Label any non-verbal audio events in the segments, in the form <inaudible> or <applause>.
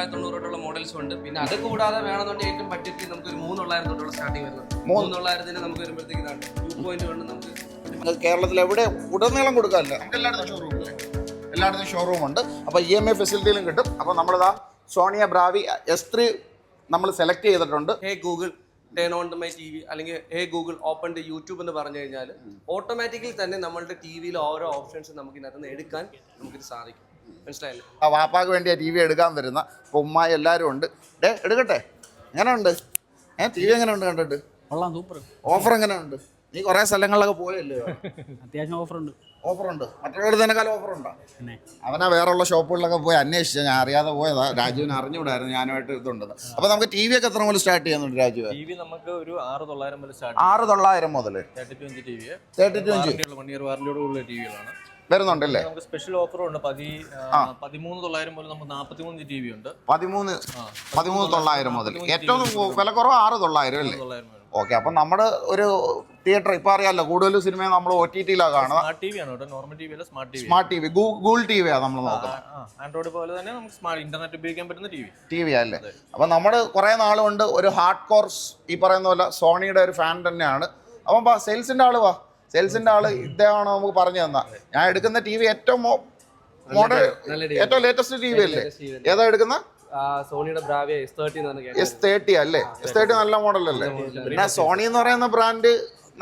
തൊള്ളായിരത്തി തൊണ്ണൂറ് തൊട്ടുള്ള മോഡൽസ് ഉണ്ട്. പിന്നെ അത് കൂടാതെ വേണമെന്നുണ്ടെങ്കിൽ ഏറ്റവും ബഡ്ജറ്റിൽ നമുക്ക് ഒരു മൂന്ന് തൊള്ളായിരം തൊട്ടുള്ള സ്റ്റാർട്ടിങ് വരുന്നുണ്ട്. മൂന്ന് തൊള്ളായിരത്തിന് നമുക്ക് വരുമ്പോഴത്തേക്ക് ഇതാണ് ടു പോയിന്റ് കൊണ്ട് നമുക്ക് കേരളത്തിൽ എവിടെ ഉടനീളം കൊടുക്കാറില്ല നമുക്ക് എല്ലായിടത്തും ഷോറൂം ഉണ്ട് എല്ലായിടത്തും ഷോറൂം ഉണ്ട്. അപ്പോൾ ഇ എം ഐ ഫെസിലിറ്റിയിലും കിട്ടും. അപ്പോൾ നമ്മളിതാ സോണിയ ബ്രാവി എസ് ത്രീ നമ്മൾ സെലക്ട് ചെയ്തിട്ടുണ്ട്. Hey Google turn on my T V അല്ലെങ്കിൽ hey Google open to YouTube എന്ന് പറഞ്ഞു കഴിഞ്ഞാൽ ഓട്ടോമാറ്റിക്കലി തന്നെ നമ്മളുടെ ടി വിയിൽ ഓരോ ഓപ്ഷൻസ് നമുക്ക് ഇതിനകത്ത് നിന്ന് എടുക്കാൻ നമുക്കിത് സാധിക്കും. മനസ്സിലായില്ലേ? ആ വാപ്പാക്ക് വേണ്ടി ടി വി എടുക്കാൻ വരുന്ന. അപ്പോൾ ഉമ്മായി എല്ലാവരും ഉണ്ട്. ഡേ എടുക്കട്ടെ. എങ്ങനെ ഉണ്ട്? ഏ ടി വി എങ്ങനെ ഉണ്ട് കണ്ടിട്ട്? കൊള്ളാം സൂപ്പർ. ഓഫർ എങ്ങനെ ഉണ്ട്? നീ കുറേ സ്ഥലങ്ങളിലൊക്കെ പോയല്ലേ? അത്യാവശ്യം ഓഫർ ഉണ്ട്. ഓഫറുണ്ട് ഓഫർ ഉണ്ടോ? അവനാ വേറെയുള്ള ഷോപ്പുകളിലൊക്കെ പോയി അന്വേഷിച്ച ഞാൻ അറിയാതെ പോയതാ. രാജുവിന് അറിഞ്ഞുകൂടായിരുന്നു ഞാനുമായിട്ട് ഇതുണ്ട് അപ്പൊ നമുക്ക് ടി വി ഒക്കെ എത്ര മുതൽ സ്റ്റാർട്ട് ചെയ്യുന്നുണ്ട് രാജു ടി വി നമുക്ക് ഒരു ആറ് തൊള്ളായിരം മുതൽ സ്റ്റാർട്ട് ആറ് തൊള്ളായിരം മുതൽ thirty two inch T V thirty two inch one year T വികളാണ്. വരുന്നുണ്ടല്ലേ? നമുക്ക് സ്പെഷ്യൽ ഓഫറും ഉണ്ട്. പതി പതിമൂന്ന് തൊള്ളായിരം മുതൽ നമുക്ക് നാൽപ്പത്തിമൂന്ന് ടി വി ഉണ്ട്. പതിമൂന്ന് പതിമൂന്ന് തൊള്ളായിരം മുതൽ. ഏറ്റവും വില കുറവ് ആറ് തൊള്ളായിരം അല്ലേ? ഓക്കെ അപ്പം നമ്മുടെ ഒരു തിയേറ്റർ ഇപ്പം അറിയാമല്ലോ കൂടുതൽ സിനിമ നമ്മൾ ഒ ടി ടിയിലാണ് കാണുന്നത് സ്മാർട്ട് ടി വി ആണ് കേട്ടോ. നോർമൽ ടി വി അല്ല smart T V smart T V Google T വിയാണ് നമ്മൾ നോക്കുന്നത്. ആൻഡ്രോയിഡ് പോലെ തന്നെ നമുക്ക് സ്മാർട്ട് ഇന്റർനെറ്റ് ഉപയോഗിക്കാൻ പറ്റുന്ന ടി വി ടി വി അല്ലേ? അപ്പം നമ്മൾ കുറേ നാളുകൊണ്ട് ഒരു ഹാർഡ് കോർസ് ഈ പറയുന്ന പോലെ സോണിയുടെ ഒരു ഫാൻ തന്നെയാണ്. അപ്പം സെയിൽസിന്റെ ആൾ വാ. സെയിൽസിന്റെ ആൾ ഇദ്ദേഹമാണ് നമുക്ക് പറഞ്ഞു തന്ന. ഞാൻ എടുക്കുന്ന ടി വി ഏറ്റവും മോഡൽ ഏറ്റവും ലേറ്റസ്റ്റ് ടി വി അല്ലേ? ഏതാ എടുക്കുന്ന? സോണിയുടെ ബ്രാവിയ എസ് തേർട്ടി എന്ന് പറഞ്ഞ എസ് തേർട്ടി അല്ലേ? എസ് തേർട്ടി നല്ല മോഡലല്ലേ? പിന്നെ സോണി എന്ന് പറയുന്ന ബ്രാൻഡ്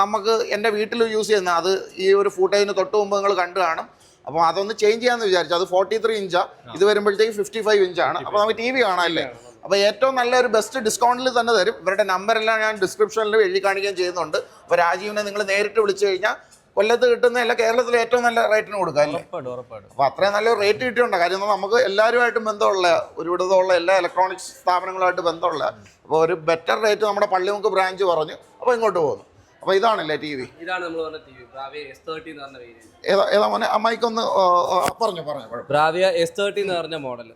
നമുക്ക് എന്റെ വീട്ടിൽ യൂസ് ചെയ്യുന്ന അത് ഈ ഒരു ഫൂട്ടേജിന് തൊട്ട് മുമ്പ് നിങ്ങൾ കണ്ടു കാണും. അപ്പോൾ അതൊന്ന് ചേഞ്ച് ചെയ്യാന്ന് വിചാരിച്ചു. അത് ഫോർട്ടി ത്രീ ഇഞ്ചാ ഇത് വരുമ്പോഴത്തേക്ക് ഫിഫ്റ്റി ഫൈവ് ഇഞ്ചാണ്. അപ്പോൾ നമുക്ക് ടി വി കാണാമല്ലേ അപ്പോൾ ഏറ്റവും നല്ല ഒരു ബെസ്റ്റ് ഡിസ്കൗണ്ടിൽ തന്നെ തരും. ഇവരുടെ നമ്പറെല്ലാം ഞാൻ ഡിസ്ക്രിപ്ഷനിൽ എഴുതി കാണിക്കുകയും ചെയ്യുന്നുണ്ട്. അപ്പോൾ രാജീവിനെ നിങ്ങൾ നേരിട്ട് വിളിച്ചു കഴിഞ്ഞാൽ കൊല്ലത്ത് കിട്ടുന്ന എല്ലാ കേരളത്തിലെ ഏറ്റവും നല്ല റേറ്റിന് കൊടുക്കുക അല്ലേ? അപ്പോൾ അത്രയും നല്ല റേറ്റ് കിട്ടിയുണ്ട് കാര്യം എന്നാൽ നമുക്ക് എല്ലാവരുമായിട്ടും ബന്ധമുള്ള ഒരുവിധമുള്ള എല്ലാ ഇലക്ട്രോണിക്സ് സ്ഥാപനങ്ങളുമായിട്ട് ബന്ധമുള്ള അപ്പോൾ ഒരു ബെറ്റർ റേറ്റ് നമ്മുടെ പള്ളിമുക്ക് ബ്രാഞ്ച് പറഞ്ഞു അപ്പോൾ ഇങ്ങോട്ട് പോകുന്നു. അപ്പോൾ ഇതാണല്ലേ ടി വി ഇതാണ് നമ്മൾ പറഞ്ഞ T V Bravia S thirty എന്ന് പറഞ്ഞ വേരിയന്റ് ഏതാ ഏതാ മോനെ? അമ്മായിക്കൊന്ന് പറഞ്ഞു പറഞ്ഞു ബ്രാവിയ എസ് തേർട്ടി എന്ന് പറഞ്ഞ മോഡൽ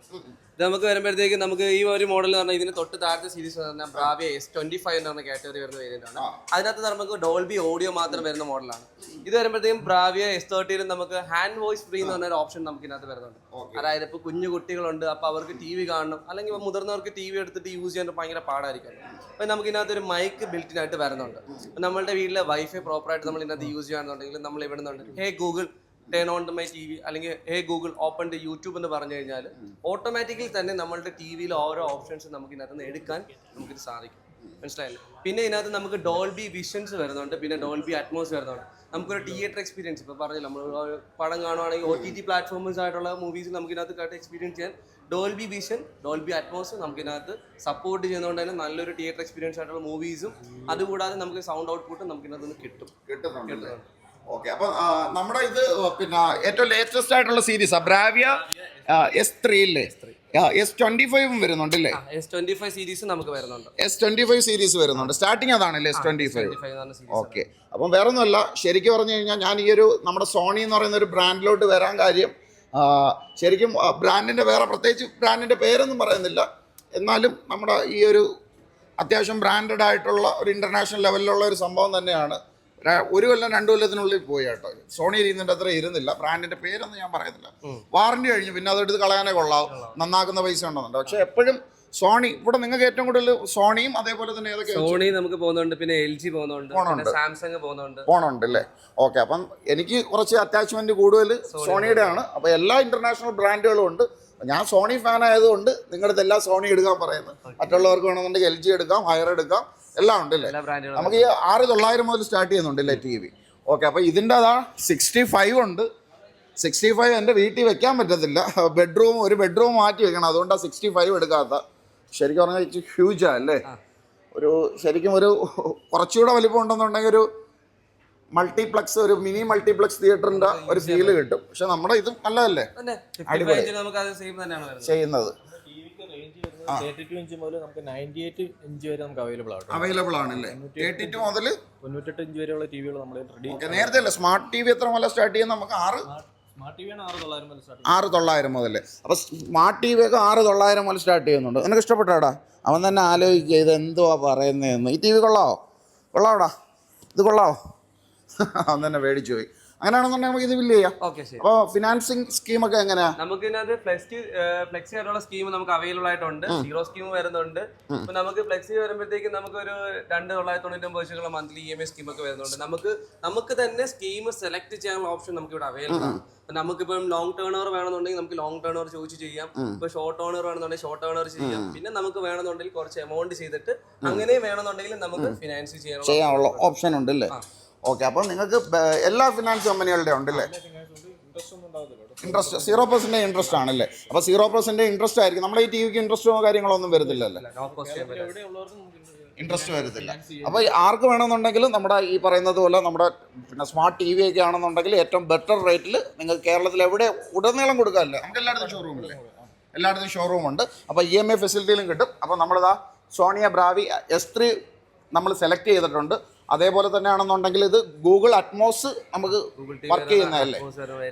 ഇത് നമുക്ക് വരുമ്പോഴത്തേക്ക് നമുക്ക് ഈ ഒരു മോഡൽ എന്ന് പറഞ്ഞാൽ ഇതിന് തൊട്ട് താഴത്തെ സീരീസ് എന്ന് പറഞ്ഞാൽ ബ്രാവിയ എസ് ട്വന്റി ഫൈവ് എന്ന് പറഞ്ഞ കാറ്റഗറി വരുന്ന വേരിയന്റ് ആണ്. അതിനകത്ത് നമുക്ക് ഡോൾബി ഓഡിയോ മാത്രം വരുന്ന മോഡലാണ് ഇത് വരുമ്പോഴത്തേക്കും ബ്രാവിയ എസ് തേർട്ടിയിലും നമുക്ക് ഹാൻഡ് വോയിസ് ഫ്രീ എന്ന് പറഞ്ഞ ഒരു ഓപ്ഷൻ നമുക്ക് ഇതിനകത്ത് വരുന്നുണ്ട്. അതായത് ഇപ്പോൾ കുഞ്ഞു കുട്ടികളുണ്ട് അപ്പോൾ അവർക്ക് ടി വി കാണണം അല്ലെങ്കിൽ ഇപ്പോൾ മുതിർന്നവർക്ക് ടി വി എടുത്തിട്ട് യൂസ് ചെയ്യാൻ ഭയങ്കര പാടായിരിക്കും. അപ്പോൾ നമുക്ക് ഇതിനകത്ത് ഒരു മൈക്ക് ബിൽറ്റിനായിട്ട് വരുന്നുണ്ട്. നമ്മുടെ നമ്മളുടെ വീട്ടിലെ വൈഫൈ പ്രോപ്പറായിട്ട് നമ്മൾ ഇതിനകത്ത് യൂസ് ചെയ്യുകയാണെന്നുണ്ടെങ്കിൽ നമ്മൾ ഇവിടെ നിന്നുണ്ട് hey Google turn on my T V അല്ലെങ്കിൽ hey Google open the YouTube എന്ന് പറഞ്ഞു കഴിഞ്ഞാൽ ഓട്ടോമാറ്റിക്കലി തന്നെ നമ്മളുടെ ടി വിയിൽ ഓരോ ഓപ്ഷൻസ് നമുക്ക് ഇതിനകത്ത് നിന്ന് എടുക്കാൻ നമുക്കിത് സാധിക്കും. മനസ്സിലായില്ലേ? പിന്നെ ഇതിനകത്ത് നമുക്ക് ഡോൾബി വിഷൻസ് വരുന്നുണ്ട്. പിന്നെ ഡോൾബി അറ്റ്മോസ് വരുന്നുണ്ട്. നമുക്കൊരു തിയേറ്റർ എക്സ്പീരിയൻസ് ഇപ്പോൾ പറഞ്ഞില്ല നമ്മൾ പടം കാണുവാണെങ്കിൽ ഒ ടി ടി പ്ലാറ്റ്ഫോംസ് ആയിട്ടുള്ള മൂവീസ് നമുക്ക് ഇതിനകത്ത് കറക്റ്റ് എക്സ്പീരിയൻസ് ചെയ്യാൻ ഡോൾബി വിഷൻ ഡോൾബി അറ്റ്മോസ് നമുക്ക് ഇതിനകത്ത് സപ്പോർട്ട് ചെയ്യുന്നതുകൊണ്ട് തന്നെ നല്ലൊരു തിയേറ്റർ എക്സ്പീരിയൻസ് ആയിട്ടുള്ള മൂവീസും അതുകൂടാതെ നമുക്ക് സൗണ്ട് ഔട്ട്പുട്ടും നമുക്ക് ഇതിനകത്ത് നിന്ന് കിട്ടും. കിട്ടുന്നുണ്ട്. ഓക്കെ അപ്പൊ നമ്മുടെ ഇത് പിന്നെ ഏറ്റവും ലേറ്റസ്റ്റ് ആയിട്ടുള്ള സീരീസ് ബ്രാവിയ എസ് ത്രീ ഇല്ലേ എസ് ട്വന്റി ഫൈവും വരുന്നുണ്ടല്ലേ? എസ് ട്വന്റി ഫൈവ് സീരീസ് നമുക്ക് വരുന്നുണ്ട്. എസ് ട്വന്റി ഫൈവ് സീരീസ് വരുന്നുണ്ട്. സ്റ്റാർട്ടിങ് അതാണല്ലേ എസ് ട്വന്റി ഫൈവ് ഓക്കെ. അപ്പം വേറെ ഒന്നുമല്ല ശരിക്കും പറഞ്ഞു കഴിഞ്ഞാൽ ഞാൻ ഈ ഒരു നമ്മുടെ സോണി എന്ന് പറയുന്ന ഒരു ബ്രാൻഡിലോട്ട് വരാൻ കാര്യം ശരിക്കും ബ്രാൻഡിന്റെ വേറെ പ്രത്യേകിച്ച് ബ്രാൻഡിന്റെ പേരൊന്നും പറയുന്നില്ല. എന്നാലും നമ്മുടെ ഈ ഒരു അത്യാവശ്യം ബ്രാൻഡഡ് ആയിട്ടുള്ള ഒരു ഇന്റർനാഷണൽ ലെവലിലുള്ള ഒരു സംഭവം തന്നെയാണ്. ഒരു കൊല്ലം രണ്ട് കൊല്ലത്തിനുള്ളിൽ പോയി കേട്ടോ. സോണി ഇരുന്നിട്ട് അത്ര ഇരുന്നില്ല. ബ്രാൻഡിന്റെ പേരൊന്നും ഞാൻ പറയുന്നില്ല വാറണ്ടി കഴിഞ്ഞു പിന്നെ അതെടുത്ത് കളയാനേ കൊള്ളാവും നന്നാക്കുന്ന പൈസ ഉണ്ടെന്നുണ്ട്. പക്ഷെ എപ്പോഴും സോണി ഇവിടെ നിങ്ങൾക്ക് ഏറ്റവും കൂടുതൽ സോണിയും അതേപോലെ തന്നെ ഏതൊക്കെ സോണി നമുക്ക് പോകുന്നുണ്ട് പിന്നെ എൽ ജി പോകുന്നുണ്ട്. സാംസങ് പോകുന്നുണ്ട്. പോണുണ്ട് അല്ലേ? ഓക്കെ അപ്പം എനിക്ക് കുറച്ച് അറ്റാച്ച്മെന്റ് കൂടുതൽ സോണിയുടെ ആണ് അപ്പൊ എല്ലാ ഇന്റർനാഷണൽ ബ്രാൻഡുകളും ഉണ്ട്. ഞാൻ സോണി ഫാൻ ആയതുകൊണ്ട് നിങ്ങളുടെ എല്ലാ സോണി എടുക്കാൻ പറയുന്നത് മറ്റുള്ളവർക്ക് വേണമെന്നുണ്ടെങ്കിൽ എൽ ജി എടുക്കാം ഹയർ എടുക്കാം. എല്ലാം ഉണ്ട് അല്ലേ? നമുക്ക് ഈ ആറ് തൊള്ളായിരം മുതൽ സ്റ്റാർട്ട് ചെയ്യുന്നുണ്ട് അല്ലേ ടി വി. ഓക്കെ അപ്പോൾ ഇതിന്റെ അതാ സിക്സ്റ്റി ഫൈവ് ഉണ്ട്. സിക്സ്റ്റി ഫൈവ് എന്റെ വീട്ടിൽ വെക്കാൻ പറ്റത്തില്ല. ബെഡ്റൂം ഒരു ബെഡ്റൂം മാറ്റി വെക്കണം. അതുകൊണ്ടാണ് സിക്സ്റ്റി ഫൈവ് എടുക്കാത്ത. ശരിക്കും പറഞ്ഞാൽ ഇച്ചിരി ഹ്യൂജാ അല്ലേ? ഒരു ശരിക്കും ഒരു കുറച്ചുകൂടെ വലിപ്പം ഉണ്ടെന്നുണ്ടെങ്കിൽ ഒരു മൾട്ടിപ്ലക്സ് ഒരു മിനി മൾട്ടിപ്ലക്സ് തിയേറ്ററിന്റെ ഒരു ഫീൽ കിട്ടും. പക്ഷെ നമ്മുടെ ഇത് നല്ലതല്ലേ? അടിപൊളി. 55 ഇഞ്ചിന് നമുക്ക് സെയിം തന്നെയാണ് വരുന്നത്. ചെയ്യുന്നത് ടി വിക്ക് റേഞ്ച് വരുന്നത് തേർട്ടി ടു ഇഞ്ച് മുതൽ നമുക്ക് നയന്റി എയ്റ്റ് ഇഞ്ച് വരെ നമുക്ക് അവൈലബിൾ ആണ് അവൈലബിൾ ആണല്ലേ? തേർട്ടി ടു മുതൽ തൊണ്ണൂറ്റെട്ട് ഇഞ്ച് വരെയുള്ള ടി വികൾ നമ്മൾ റെഡി നേരത്തെ അല്ലേ? സ്മാർട്ട് ടി വി എത്ര മുതൽ സ്റ്റാർട്ട് ചെയ്യാൻ നമുക്ക് ആറ്? ആറ് തൊള്ളായിരം മുതൽ അപ്പോൾ സ്മാർട്ട് ടി വി ഒക്കെ ആറ് തൊള്ളായിരം മുതൽ സ്റ്റാർട്ട് ചെയ്യുന്നുണ്ട്. നിനക്ക് ഇഷ്ടപ്പെട്ടാടാ അവൻ തന്നെ ആലോചിക്കുക ഇത് എന്തുവാ പറയുന്നതെന്ന്. ഈ ടി വി കൊള്ളാവോ? കൊള്ളാവോടാ? ഇത് കൊള്ളാവോ? <laughs> അവൻ തന്നെ മേടിച്ചു പോയി അങ്ങനെയാണെന്നുണ്ടെങ്കിൽ നമുക്ക് ഇത് ബില്ല് ചെയ്യാം. അപ്പോൾ ഫിനാൻസിങ് സ്കീമൊക്കെ എങ്ങനെയാ? നമുക്ക് ഇതിനകത്ത് ഫ്ലെക്സി ഫ്ലെക്സി ആയിട്ടുള്ള സ്കീം നമുക്ക് അവൈലബിൾ ആയിട്ടുണ്ട്. സീറോ സ്കീം വരുന്നുണ്ട്. ഇപ്പൊ നമുക്ക് ഫ്ലെക്സി വരുമ്പോഴത്തേക്ക് നമുക്ക് ഒരു രണ്ട് തൊള്ളായിരത്തി തൊണ്ണൂറ്റി ഒമ്പത് വെച്ചുള്ള monthly E M I scheme ഒക്കെ വരുന്നുണ്ട്. നമുക്ക് നമുക്ക് തന്നെ സ്കീം സെലക്ട് ചെയ്യാനുള്ള ഓപ്ഷൻ നമുക്ക് ഇവിടെ അവൈലബിൾ ആണ്. നമുക്കിപ്പം ലോങ് ടേൺ ഓവർ വേണമെന്നുണ്ടെങ്കിൽ നമുക്ക് ലോങ് ടേൺ ഓവർ ചോദിച്ചു ചെയ്യാം. ഇപ്പൊ ഷോർട്ട് ടേൺ ഓവർ വേണമെന്നുണ്ടെങ്കിൽ ഷോർട്ട് ടേൺ ഓവർ ചെയ്യാം പിന്നെ നമുക്ക് വേണമെന്നുണ്ടെങ്കിൽ കുറച്ച് എമൗണ്ട് ചെയ്തിട്ട് അങ്ങനെ വേണമെന്നുണ്ടെങ്കിൽ നമുക്ക് ഫിനാൻസ് ചെയ്യാനുള്ള ഓപ്ഷൻ ഉണ്ട്. അല്ലേ ഓക്കെ അപ്പോൾ നിങ്ങൾക്ക് എല്ലാ ഫിനാൻസ് കമ്പനികളുടെ ഉണ്ടല്ലേ? ഇൻട്രസ്റ്റ് സീറോ പെർസെന്റ് ഇൻട്രസ്റ്റ് ആണല്ലേ? അപ്പോൾ സീറോ പെർസെന്റ് ഇൻട്രസ്റ്റ് ആയിരിക്കും. നമ്മുടെ ഈ ടി വിക്ക് ഇൻട്രസ്റ്റോ കാര്യങ്ങളോ ഒന്നും വരുന്നില്ലല്ലേ ഇൻട്രസ്റ്റ് വരത്തില്ല. അപ്പോൾ ആർക്ക് വേണമെന്നുണ്ടെങ്കിലും നമ്മുടെ ഈ പറയുന്നത് പോലെ നമ്മുടെ പിന്നെ സ്മാർട്ട് ടി വി ഒക്കെ ആണെന്നുണ്ടെങ്കിൽ ഏറ്റവും ബെറ്റർ റേറ്റിൽ നിങ്ങൾക്ക് കേരളത്തിൽ എവിടെ ഉടനീളം കൊടുക്കാമല്ലേ നമുക്ക് എല്ലായിടത്തും ഷോറൂമില്ലേ എല്ലായിടത്തും ഷോറൂം ഉണ്ട്. അപ്പോൾ ഇ എം ഐ ഫെസിലിറ്റിയിലും കിട്ടും. അപ്പോൾ നമ്മളിതാ സോണിയ ബ്രാവി എസ് ത്രീ നമ്മൾ സെലക്ട് ചെയ്തിട്ടുണ്ട്. അതേപോലെ തന്നെയാണെന്നുണ്ടെങ്കിൽ ഇത് ഗൂഗിൾ അറ്റ്മോസ് നമുക്ക് വർക്ക് ചെയ്യുന്നതല്ലേ?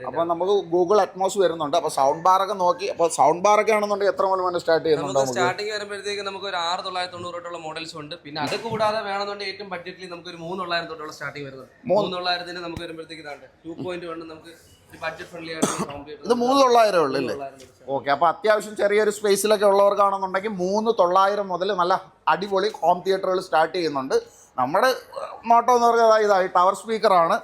അപ്പോൾ നമുക്ക് ഗൂഗിൾ അറ്റ്മോസ് വരുന്നുണ്ട്. അപ്പോൾ സൗണ്ട് ബാറൊക്കെ നോക്കി അപ്പോൾ സൗണ്ട് ബാറൊക്കെ ആണെന്നുണ്ടെങ്കിൽ എത്ര മുതൽ വേണം സ്റ്റാർട്ട് ചെയ്യുന്നുണ്ട് സ്റ്റാർട്ടിങ് വരുമ്പോഴത്തേക്ക് നമുക്ക് ഒരു ആറ് തൊള്ളായിരത്തി തൊണ്ണൂറ് തൊട്ടുള്ള മോഡൽസ് ഉണ്ട്. പിന്നെ അത് കൂടാതെ വേണമെന്നുണ്ടെങ്കിൽ ഏറ്റവും ബഡ്ജറ്റിൽ നമുക്ക് ഒരു മൂന്ന് തൊള്ളായിരം തൊട്ടുള്ള സ്റ്റാർട്ടിങ് വരുന്നത്. മൂന്ന്. തൊള്ളായിരത്തിന് നമുക്ക് വരുമ്പോഴത്തേക്ക് ടു പോയിന്റ് വൺ നമുക്ക് ഇത് മൂന്ന് തൊള്ളായിരം ഉള്ളു അല്ലേ? ഓക്കെ അപ്പോൾ അത്യാവശ്യം ചെറിയൊരു സ്പേസിലൊക്കെ ഉള്ളവർക്കാണെന്നുണ്ടെങ്കിൽ മൂന്ന് തൊള്ളായിരം മുതൽ നല്ല അടിപൊളി ഹോം തിയേറ്ററുകൾ സ്റ്റാർട്ട് ചെയ്യുന്നുണ്ട്. നമ്മുടെ നോട്ടം എന്ന് പറഞ്ഞാൽ ഇതായി ടവർ സ്പീക്കറാണ്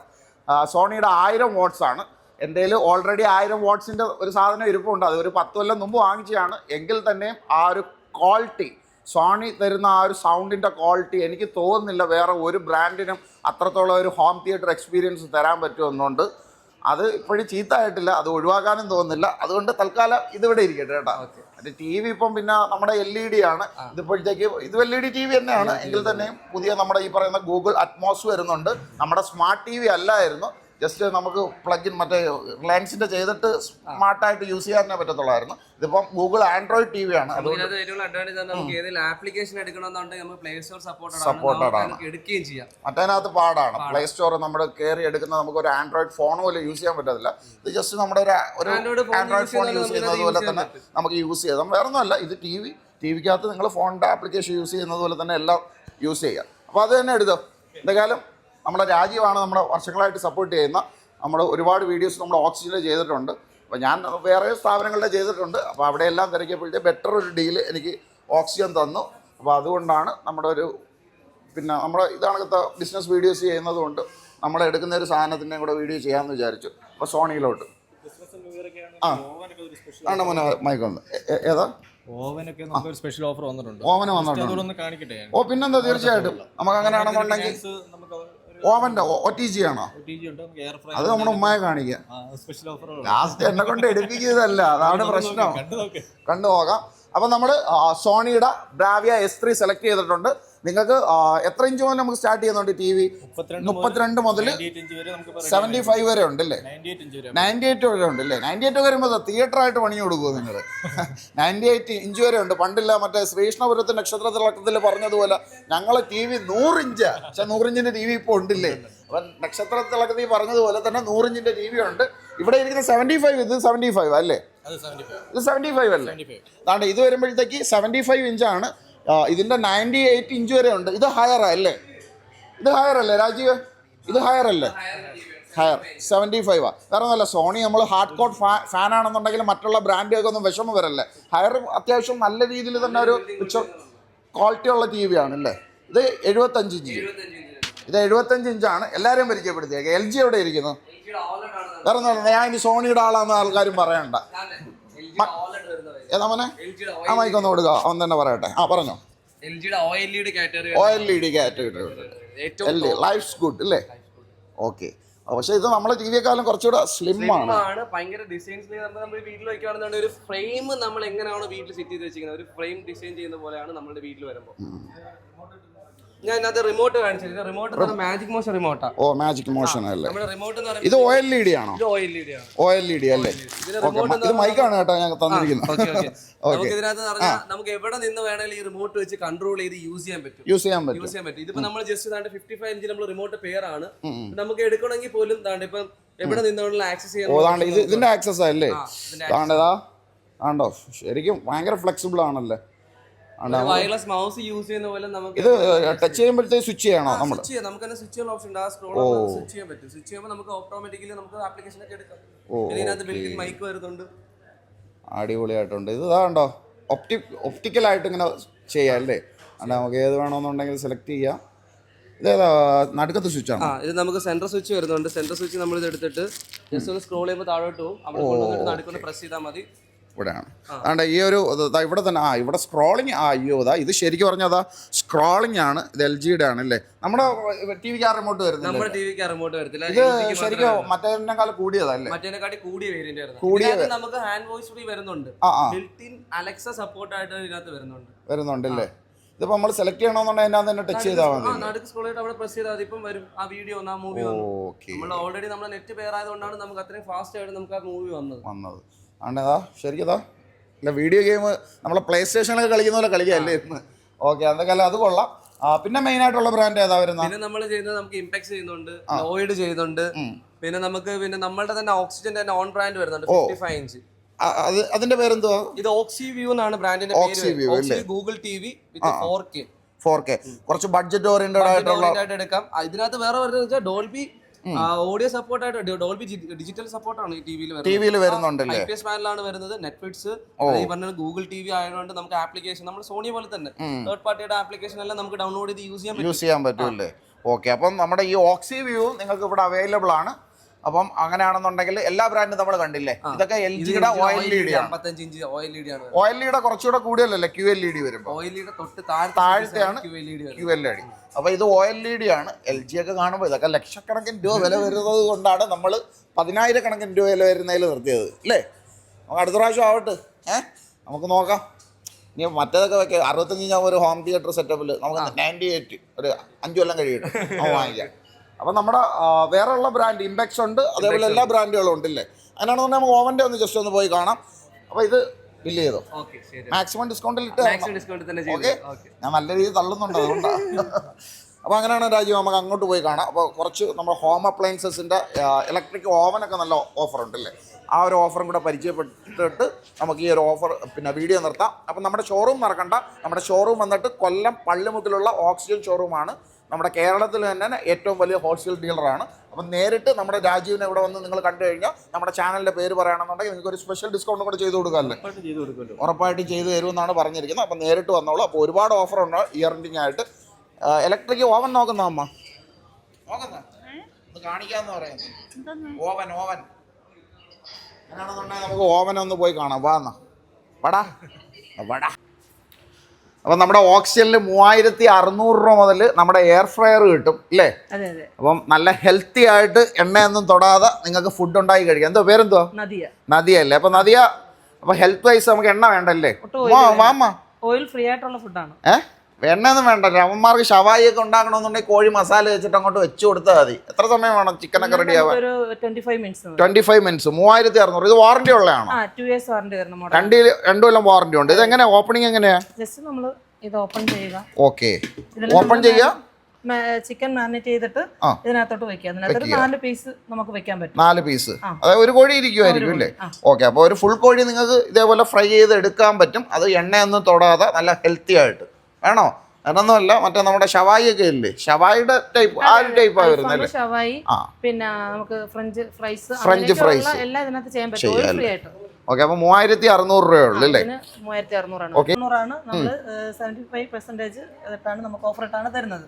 സോണിയുടെ ആയിരം വാട്ട്സ് ആണ്. എന്റെ ഓൾറെഡി ആയിരം വാട്ട്സിന്റെ ഒരു സാധനം ഇരിപ്പുണ്ട്. അത് ഒരു പത്ത് കൊല്ലം മുമ്പ് വാങ്ങിച്ചതാണ്. എങ്കിൽ തന്നെയും ആ ഒരു ക്വാളിറ്റി സോണി തരുന്ന ആ ഒരു സൗണ്ടിന്റെ ക്വാളിറ്റി എനിക്ക് തോന്നുന്നില്ല വേറെ ഒരു ബ്രാൻഡിനും അത്രത്തോളം ഒരു ഹോം തിയേറ്റർ എക്സ്പീരിയൻസ് തരാൻ പറ്റുമെന്നുണ്ട്. അത് ഇപ്പോഴും ചീത്തയായിട്ടില്ല അത് ഒഴിവാക്കാനും തോന്നുന്നില്ല. അതുകൊണ്ട് തൽക്കാലം ഇതിവിടെ ഇരിക്കട്ടെ കേട്ടോ. അത് ടി വി ഇപ്പം പിന്നെ നമ്മുടെ എൽ ഇ ഡി ആണ്. ഇതിപ്പോഴത്തേക്ക് ഇത് L E D T V തന്നെയാണ്. എങ്കിൽ തന്നെയും പുതിയ നമ്മുടെ ഈ പറയുന്ന ഗൂഗിൾ അറ്റ്മോസ് വരുന്നുണ്ട്. നമ്മുടെ സ്മാർട്ട് ടി വി അല്ലായിരുന്നു. ജസ്റ്റ് നമുക്ക് പ്ലഗിൻ മറ്റേ റിലയൻസിന്റെ ചെയ്തിട്ട് സ്മാർട്ടായിട്ട് യൂസ് ചെയ്യാനേ പറ്റത്തുള്ളായിരുന്നു. ഇതിപ്പം ഗൂഗിൾ ആൻഡ്രോയിഡ് ടി വി ആണ്. സപ്പോർട്ടഡ് ആണ്. എടുക്കുകയും പാടാണ്. പ്ലേ സ്റ്റോർ നമ്മൾ കയറി എടുക്കുന്ന നമുക്ക് ഒരു ആൻഡ്രോയിഡ് ഫോൺ പോലും യൂസ് ചെയ്യാൻ പറ്റത്തില്ല. ഇത് ജസ്റ്റ് നമ്മുടെ ഒരു ആൻഡ്രോയിഡ് ഫോൺ യൂസ് ചെയ്യുന്നത് പോലെ തന്നെ നമുക്ക് യൂസ് ചെയ്യാം. വേറെ ഒന്നുമല്ല ഇത് ടി വി ടി വിക്കകത്ത് നിങ്ങൾ ഫോണിന്റെ ആപ്ലിക്കേഷൻ യൂസ് ചെയ്യുന്നത് പോലെ തന്നെ എല്ലാം യൂസ് ചെയ്യാം. അപ്പോൾ അത് തന്നെ എടുത്തോ? എന്തായാലും നമ്മുടെ രാജ്യമാണ് നമ്മുടെ വർഷങ്ങളായിട്ട് സപ്പോർട്ട് ചെയ്യുന്ന. നമ്മൾ ഒരുപാട് വീഡിയോസ് നമ്മൾ ഓക്സിജനിൽ ചെയ്തിട്ടുണ്ട്. അപ്പോൾ ഞാൻ വേറെ സ്ഥാപനങ്ങളുടെ ചെയ്തിട്ടുണ്ട്. അപ്പോൾ അവിടെയെല്ലാം തിരക്കിയപ്പോഴത്തെ ബെറ്റർ ഒരു ഡീൽ എനിക്ക് ഓക്സിജൻ തന്നു. അപ്പോൾ അതുകൊണ്ടാണ് നമ്മുടെ ഒരു പിന്നെ നമ്മൾ ഇതാണത്തെ ബിസിനസ് വീഡിയോസ് ചെയ്യുന്നത് കൊണ്ട് നമ്മൾ എടുക്കുന്ന ഒരു സാധനത്തിന്റെയും കൂടെ വീഡിയോ ചെയ്യാമെന്ന് വിചാരിച്ചു. അപ്പോൾ സോണിയിലോട്ട്. ആ. ഓവനൊക്കെ ഒരു സ്പെഷ്യൽ ആണ് മോനെ മൈക്ക് വന്ന്. ഏതാ? ഓവനൊക്കെ സ്പെഷ്യൽ ഓഫർ വന്നിട്ടുണ്ട്. ഓവന് വന്നിട്ടുണ്ട്. ഓ പിന്നെന്താ? തീർച്ചയായിട്ടും. നമുക്ക് അങ്ങനെയാണെന്നുണ്ടെങ്കിൽ ഓവന്റെ ഒ ടി ജി ആണോ? അത് നമ്മുടെ ഉമ്മയെ കാണിക്കാം. സ്പെഷ്യൽ ഓഫർ ലാസ്റ്റ് എന്നെ കൊണ്ട് എടുപ്പിക്കുന്നതല്ല. അതാണ് പ്രശ്നം. കണ്ടു നോക്കാം. അപ്പം നമ്മൾ സോണിയുടെ ബ്രാവിയ എസ് ത്രീ സെലക്ട് ചെയ്തിട്ടുണ്ട്. നിങ്ങൾക്ക് എത്ര ഇഞ്ച് മുതൽ നമുക്ക് സ്റ്റാർട്ട് ചെയ്യുന്നുണ്ട് ടി വി മുപ്പത്തിരണ്ട് മുതൽ 98 വരെ നമുക്ക് സെവന്റി ഫൈവ് വരെ ഉണ്ട് അല്ലേ? നയന്റി എയ്റ്റ് വരെ. നയന്റി എയ്റ്റ് വരെ ഉണ്ട് അല്ലേ? നയന്റി എയ്റ്റ് വരുമ്പോൾ തിയേറ്റർ ആയിട്ട് പണി കൊടുക്കുമോ നിങ്ങൾ നയന്റി എയ്റ്റ് ഇഞ്ച് വരെ ഉണ്ട്. പണ്ടില്ല മറ്റേ ശ്രീകൃഷ്ണപുരത്തെ നക്ഷത്ര തിളക്കത്തിൽ പറഞ്ഞതുപോലെ ഞങ്ങൾ ടി വി നൂറിഞ്ച് പക്ഷെ നൂറിഞ്ചിന്റെ ടി വി ഇപ്പോൾ ഉണ്ടില്ലേ? അപ്പം നക്ഷത്ര തിളക്കത്തിൽ പറഞ്ഞതുപോലെ തന്നെ നൂറിഞ്ചിന്റെ ടി വി ഉണ്ട്. ഇവിടെ ഇരിക്കുന്ന സെവന്റി ഫൈവ് ഇത് സെവന്റി ഫൈവ് അല്ലേ ഇത് സെവന്റി ഫൈവ് അല്ലേ? അതാണ് അതാണ്ട് ഇത് വരുമ്പോഴത്തേക്ക് സെവന്റി ഫൈവ് ഇഞ്ചാണ് ഇതിന്റെ നയന്റി എയ്റ്റ് ഇഞ്ച് വരെ ഉണ്ട്. ഇത് ഹയർ അല്ലേ? ഇത് ഹയർ അല്ലേ രാജീവ്? ഇത് ഹയർ അല്ലേ? ഹയർ സെവന്റി ഫൈവ് ആ. വേറെ ഒന്നുമല്ല സോണി നമ്മൾ ഹാർഡ് കോട്ട് ഫാ ഫാൻ ആണെന്നുണ്ടെങ്കിൽ മറ്റുള്ള ബ്രാൻഡുകൾക്ക് ഒന്നും വിഷമം വരല്ലേ? ഹയർ അത്യാവശ്യം നല്ല രീതിയിൽ തന്നെ ഒരു പിക്ചർ ക്വാളിറ്റി ഉള്ള ടി വി ആണല്ലേ ഇത് എഴുപത്തഞ്ച് ഇഞ്ച് ഇത് എഴുപത്തഞ്ച് ഇഞ്ചാണ് എല്ലാവരെയും പരിചയപ്പെടുത്തിയേക്ക്. എൽ ജി എവിടെ ഇരിക്കുന്നു? വേറെ ഒന്നുമല്ല ഞാൻ ഇനി സോണിയുടെ ആളാണെന്ന് ആൾക്കാരും പറയണ്ട. ഏതാ മോനെ? ആ മൈക്കൊന്ന് കൊടുക്കുക അവൻ തന്നെ പറയട്ടെ. ആ പറഞ്ഞോ. O L E D category life's good അല്ലേ ഓക്കെ പക്ഷെ ഇത് നമ്മളെ ടി വിയെക്കാളും കുറച്ചുകൂടെ സ്ലിം ആണ്. ഭയങ്കര ഡിസൈൻസ് നമ്മൾ വീട്ടിൽ വെക്കുകയാണെന്നുണ്ടെങ്കിൽ ഒരു ഫ്രെയിം നമ്മൾ എങ്ങനെയാണോ വീട്ടിൽ സെറ്റ് ചെയ്ത് വെച്ചിരിക്കുന്നത്. ഒരു ഫ്രെയിം ഡിസൈൻ ചെയ്യുന്ന പോലെയാണ് നമ്മുടെ വീട്ടിൽ വരുമ്പോൾ. ഞാൻ റിമോട്ട് കാണിച്ചിരുന്നു റിമോട്ട് മാജിക് മോഷൻ റിമോട്ടാ ഓ മാജിക് മോഷൻ അല്ലേ? ഇത് ഒ എൽ ഇ ഡി ആണോ? ഒ എൽ ഇ ഡി അല്ലേ? ഓക്കെ ഇത് മൈക്കാണ് കേട്ടോ ഞാൻ തന്നിരിക്കുന്നത്. <laughs> നമുക്ക് ഇതിനകത്ത് പറഞ്ഞാൽ നമുക്ക് എവിടെ നിന്ന് വേണമെങ്കിലും ഈ റിമോട്ട് വെച്ച് കൺട്രോൾ ചെയ്ത് യൂസ് ചെയ്യാൻ പറ്റും. യൂസ് ചെയ്യാൻ പറ്റും. യൂസ് ചെയ്യാൻ പറ്റും. ഇതിപ്പോ നമ്മൾ ജസ്റ്റ് താണ്ട് ഫിഫ്റ്റി ഫൈവ് ഇഞ്ച് നമ്മൾ റിമോട്ട് പെയർ ആണ് നമുക്ക് എടുക്കണമെങ്കിൽ പോലും താണ്ട് ഇപ്പൊ എവിടെ നിന്നുള്ള ആക്സസ് ചെയ്യാൻ ഇതിന്റെ ആക്സസ് അല്ലേ? താണ്ടതാ ആണ്ടോ ശരിക്കും ഭയങ്കര ഫ്ലെക്സിബിൾ ആണല്ലേ? വയർലെസ് മൗസ് യൂസ് ചെയ്യുന്ന പോലെ നമുക്ക് ഇത് ടച്ച് ചെയ്യുമ്പോഴത്തേക്ക് സ്വിച്ച് ചെയ്യണോ നമ്മൾ സ്വിച്ച് ചെയ്യാം. നമുക്ക് തന്നെ സ്വിച്ച് ചെയ്യാൻ ഓപ്ഷൻ ഉണ്ട്. ആ സ്ക്രോൾ സ്വിച്ച് ചെയ്യാൻ പറ്റും. സ്വിച്ച് ചെയ്യുമ്പോൾ നമുക്ക് ഓട്ടോമാറ്റിക്കലി നമുക്ക് ആപ്ലിക്കേഷൻ ഒക്കെ എടുക്കാം. പിന്നെ ഇതിനകത്ത് ബിൽഡിൽ മൈക്ക് വരുന്നുണ്ട്. അടിപൊളിയായിട്ടുണ്ട്. ഇത് ഇതാണ്ടോ? ഒപ്റ്റി ഒപ്റ്റിക്കലായിട്ട് ഇങ്ങനെ ചെയ്യാം അല്ലേ? നമുക്ക് ഏത് വേണമെന്നുണ്ടെങ്കിൽ സെലക്ട് ചെയ്യാം. നടുക്കത്തെ സ്വിച്ചാണ് ആണ്? ഇത് നമുക്ക് സെൻട്രൽ സ്വിച്ച് വരുന്നുണ്ട്. സെൻട്രൽ സ്വിച്ച് നമ്മൾ ഇത് എടുത്തിട്ട് ജസ്റ്റ് ഒന്ന് സ്ക്രോൾ ചെയ്യുമ്പോൾ താഴോട്ട് പോകും അവിടെ കൊണ്ടുവന്നിട്ട് നടുക്കൊന്ന് പ്രസ് ചെയ്താൽ മതി. ഇവിടെയാണ്. അതുകൊണ്ട് ഈ ഒരു ഇവിടെ തന്നെ ആ ഇവിടെ സ്ക്രോളിങ് ആ അയ്യോ ഇതാ ഇത് ശരിക്കും പറഞ്ഞാൽ അതാ സ്ക്രോളിങ് ആണ് ഇത് എൽ ജിയുടെ ആണ് അല്ലേ? നമ്മുടെ ടി വിക്ക് ആ റിമോട്ട് വരുന്നത് നമ്മുടെ ടി വിക്ക് റിമോട്ട് വരത്തില്ല ഇത് ശരിക്കും മറ്റേതിനേക്കാൾ കൂടിയതല്ലേ മറ്റേനെക്കാട്ടി കൂടിയ വേരിയന്റ് കൂടിയ നമുക്ക് ഹാൻഡ് വോയിസ് ഫ്രീ വരുന്നുണ്ട്. ബിൽറ്റ് ഇൻ അലക്സ സപ്പോർട്ട് ആയിട്ട് ഇതിനകത്ത് വരുന്നുണ്ട്. വരുന്നുണ്ടല്ലേ ഇതിപ്പോ നമ്മൾ സെലക്ട് ചെയ്യണമെന്നുണ്ടെങ്കിൽ അതിനകത്ത് തന്നെ ടച്ച് ചെയ്താൽ മതി. നടുക്ക് സ്ക്രോൾ അവിടെ പ്രസ് ചെയ്താൽ മതി. ഇപ്പം വരും. ആ വീഡിയോ ആ മൂവി വന്നു. ഓക്കെ. നമ്മൾ ഓൾറെഡി നമ്മുടെ നെറ്റ് പെയർ ആയതുകൊണ്ടാണ് നമുക്ക് അത്രയും ഫാസ്റ്റ് ആയിട്ട് നമുക്ക് ആ മൂവി വന്നത്. വന്നത്. അതുകൊണ്ട് ശരിക്കതാ അല്ല വീഡിയോ ഗെയിം നമ്മൾ പ്ലേ സ്റ്റേഷനിലൊക്കെ കളിക്കുന്ന പോലെ കളിക്കുകയല്ലേ ഇന്ന്. ഓക്കെ അതൊക്കെ അല്ല അത് കൊള്ളാം. പിന്നെ മെയിൻ ആയിട്ടുള്ള ബ്രാൻഡ് ഏതാ വരുന്ന? പിന്നെ നമ്മൾ ചെയ്യുന്നത് നമുക്ക് ഇമ്പാക്ട് ചെയ്യുന്നുണ്ട് ലോയിഡ് ചെയ്യുന്നുണ്ട്. പിന്നെ നമുക്ക് പിന്നെ നമ്മളുടെ തന്നെ ഓക്സിജന്റെ തന്നെ ഓൺ ബ്രാൻഡ് വരുന്നുണ്ട് ഫിഫ്റ്റി ഫൈവ് ഇഞ്ച് അത് അതിന്റെ പേരെന്തോ ഇത് ഓക്സി വ്യൂ എന്നാണ് ബ്രാൻഡിന്റെ ഓക്സി വ്യൂ അല്ലേ? Google T V with four K four K കുറച്ച് ബഡ്ജറ്റ് ഓറിയന്റഡ് ആയിട്ടുള്ള ആയിട്ട് എടുക്കാം. ഇതിനകത്ത് വേറെ വരുന്നത് ഡോൾബി ഓഡിയോ സപ്പോർട്ട് ആയിട്ട് ഡോൾബി ഡിജിറ്റൽ സപ്പോർട്ടാണ് ഈ ടി വിയിൽ വരുന്നത്. ടിവിയിൽ വരുന്നുണ്ടല്ലേ? ഐ പി എസ് പാനലാണ് വരുന്നത്. നെറ്റ്ഫ്ലിക്സ് ഈ പറഞ്ഞ ഗൂഗിൾ ടി വി ആയതുകൊണ്ട് നമുക്ക് ആപ്ലിക്കേഷൻ നമ്മൾ സോണി പോലെ തന്നെ. തേർഡ് പാർട്ടിയുടെ ആപ്ലിക്കേഷൻ എല്ലാം നമുക്ക് ഡൗൺലോഡ് ചെയ്ത് യൂസ് ചെയ്യാൻ പറ്റും. യൂസ് ചെയ്യാൻ പറ്റൂല്ലേ? ഓക്കെ അപ്പം നമ്മുടെ ഈ ഓക്സി വ്യൂ നിങ്ങൾക്ക് ഇവിടെ അവൈലബിൾ ആണ്. അപ്പം അങ്ങനെയാണെന്നുണ്ടെങ്കിൽ എല്ലാ ബ്രാൻഡും നമ്മൾ കണ്ടില്ലേ? ഇതൊക്കെ എൽ ജിയുടെ ഓയിൽ ലീഡിയാണ് O L D inch O L E D ആണ് ഒ എൽ ഇയുടെ കുറച്ചുകൂടെ കൂടിയല്ലേ ക്യു എൽ ഇ ഡി വരുമ്പോൾ എൽ തൊട്ട് താഴത്തെയാണ് ക്യു എൽ ഇ ഡി അപ്പോൾ ഇത് ഓയിൽ ഇ ഡി ആണ്. എൽ ജി ഒക്കെ കാണുമ്പോൾ ഇതൊക്കെ ലക്ഷക്കണക്കിന് രൂപ വില വരുന്നത് കൊണ്ടാണ് നമ്മൾ പതിനായിരക്കണക്കിന് രൂപ വില വരുന്നതിൽ നിർത്തിയത് അല്ലേ? നമുക്ക് അടുത്ത പ്രാവശ്യം ആവട്ടെ. ഏ? നമുക്ക് നോക്കാം. ഇനി മറ്റേതൊക്കെ വെക്കാം. അറുപത്തഞ്ച് ഞാൻ ഒരു ഹോം തിയേറ്റർ സെറ്റപ്പിൽ നമുക്ക് നയന്റി എയ്റ്റ് ഒരു അഞ്ച് കൊല്ലം കഴിയട്ടെ <laughs> വാങ്ങിക്കാം. അപ്പം നമ്മുടെ വേറെ ഉള്ള ബ്രാൻഡ് ഇമ്പെക്സ് ഉണ്ട് അതേപോലെ എല്ലാ ബ്രാൻഡുകളും ഉണ്ടല്ലേ അങ്ങനെയാണെന്നുണ്ടെങ്കിൽ നമുക്ക് ഓവന്റെ ഒന്ന് ജസ്റ്റ് ഒന്ന് പോയി കാണാം. അപ്പോൾ ഇത് ബില്ല് ചെയ്തോ? മാക്സിമം ഡിസ്കൗണ്ടിൽ ഇട്ട് ഓക്കെ ഞാൻ നല്ല രീതിയിൽ തള്ളുന്നുണ്ട് അതുകൊണ്ടാണ് അപ്പോൾ അങ്ങനെയാണ് രാജീവ് നമുക്ക് അങ്ങോട്ട് പോയി കാണാം. അപ്പോൾ കുറച്ച് നമ്മുടെ ഹോം അപ്ലയൻസസിന്റെ ഇലക്ട്രിക് ഓവനൊക്കെ നല്ല ഓഫർ ഉണ്ടല്ലേ ആ ഒരു ഓഫറും കൂടെ പരിചയപ്പെട്ടിട്ട് നമുക്ക് ഈ ഒരു ഓഫർ പിന്നെ വീഡിയോ നിർത്താം. അപ്പം നമ്മുടെ ഷോറൂം മറക്കണ്ട. നമ്മുടെ ഷോറൂം വന്നിട്ട് കൊല്ലം പള്ളിമുക്കിലുള്ള ഓക്സിജൻ ഷോറൂമാണ് നമ്മുടെ കേരളത്തിൽ തന്നെ ഏറ്റവും വലിയ ഹോൾസെയിൽ ഡീലറാണ്. അപ്പം നേരിട്ട് നമ്മുടെ രാജീവിനെ ഇവിടെ വന്ന് നിങ്ങൾ കണ്ടു കഴിഞ്ഞാൽ നമ്മുടെ ചാനലിന്റെ പേര് പറയുകയാണെന്നുണ്ടെങ്കിൽ നിങ്ങൾക്ക് ഒരു സ്പെഷ്യൽ ഡിസ്കൗണ്ട് കൂടെ ചെയ്ത് കൊടുക്കാമല്ലേ? ഉറപ്പായിട്ടും ചെയ്ത് തരുമെന്നാണ് പറഞ്ഞിരിക്കുന്നത്. അപ്പം നേരിട്ട് വന്നോളൂ. അപ്പോൾ ഒരുപാട് ഓഫർ ഉണ്ട് ഇയർ എൻഡിങ് ആയിട്ട്. ഇലക്ട്രിക് ഓവൻ നോക്കുന്ന അമ്മ? നോക്കുന്ന? ഒന്ന് കാണിക്കാന്ന് പറയുന്നത് ഓവൻ ഓവൻ അങ്ങനെയാണെന്നുണ്ടെങ്കിൽ നമുക്ക് ഓവൻ ഒന്ന് പോയി കാണാം. വാ എന്നാ. വടാ. വടാ. അപ്പം നമ്മുടെ ഓക്സിജനിൽ മൂവായിരത്തി അറുന്നൂറ് രൂപ മുതൽ നമ്മുടെ എയർ ഫ്രയർ കിട്ടും ഇല്ലേ? അതെ അപ്പം നല്ല ഹെൽത്തി ആയിട്ട് എണ്ണയൊന്നും തൊടാതെ നിങ്ങൾക്ക് ഫുഡ് ഉണ്ടായി കഴിക്കാം. എന്തോ പേരെന്തോ നദിയ. അല്ലേ അപ്പൊ നദിയ അപ്പൊ ഹെൽത്ത് വൈസ് നമുക്ക് എണ്ണ വേണ്ടല്ലേ? വാ. ഓയിൽ ഫ്രീ ആയിട്ടുള്ള ഫുഡാണ് ഏ? എണ്ണയൊന്നും വേണ്ട. രവന്മാർക്ക് ഷവായിയൊക്കെ ഉണ്ടാക്കണമെന്നുണ്ടെങ്കിൽ കോഴി മസാല വെച്ചിട്ട് അങ്ങോട്ട് വെച്ച് കൊടുത്താൽ മതി. എത്ര സമയം വേണം ചിക്കൻ ഒക്കെ റെഡി ആവാൻ? ട്വന്റി ഫൈവ് മിനിറ്റ്സ് മൂവായിരത്തി അറുന്നൂറ്. ഇത് വാറന്റി ഉള്ളതാണോ? രണ്ട് രണ്ടു കൊല്ലം വാറന്റി ഉണ്ട്. ഇത് എങ്ങനെ ഓപ്പണിംഗ് എങ്ങനെയാ? ഇത് ഓപ്പൺ ചെയ്യുക. ഓക്കെ ഓപ്പൺ ചെയ്യുക? ചിക്കൻ മാരിനേറ്റ് ചെയ്തിട്ട് ഇതിനകത്തോട്ട് വെക്കുക. അതിനകത്ത് നാല് പീസ് നമുക്ക് വെക്കാൻ പറ്റും. നാല് പീസ് അതായത് ഒരു കോഴി ഇരിക്കുമായിരിക്കും അല്ലേ? ഓക്കെ അപ്പോൾ ഒരു ഫുൾ കോഴി നിങ്ങൾക്ക് ഇതേപോലെ ഫ്രൈ ചെയ്ത് എടുക്കാൻ പറ്റും. അത് എണ്ണയൊന്നും തൊടാതെ നല്ല ഹെൽത്തി ആയിട്ട്. വേണോ? അതൊന്നുമല്ല മറ്റേ നമ്മുടെ ഷവായി ഒക്കെ ഇല്ലേ? ഷവായിയുടെ ടൈപ്പ് ആ ഒരു ടൈപ്പ് വരുന്നത് അല്ലേ ഷവായി പിന്നെ നമുക്ക് ഫ്രഞ്ച് ഫ്രൈസ് ഫ്രഞ്ച് ഫ്രൈസ് എല്ലാം ഇതിനകത്ത് ചെയ്യാൻ പറ്റും. ഓയിൽ ഫ്രീ ആയിട്ട്. ഓക്കെ അപ്പൊ മൂവായിരത്തി അറുന്നൂറ് രൂപയുള്ളൂ അല്ലേ? ഇതിന് മൂവായിരത്തി അറുന്നൂറാണ് നമ്മൾ സെവന്റി ഫൈവ് പെർസെന്റേജ് നമുക്ക് ഓഫർ ഇട്ടാണ് തരുന്നത്.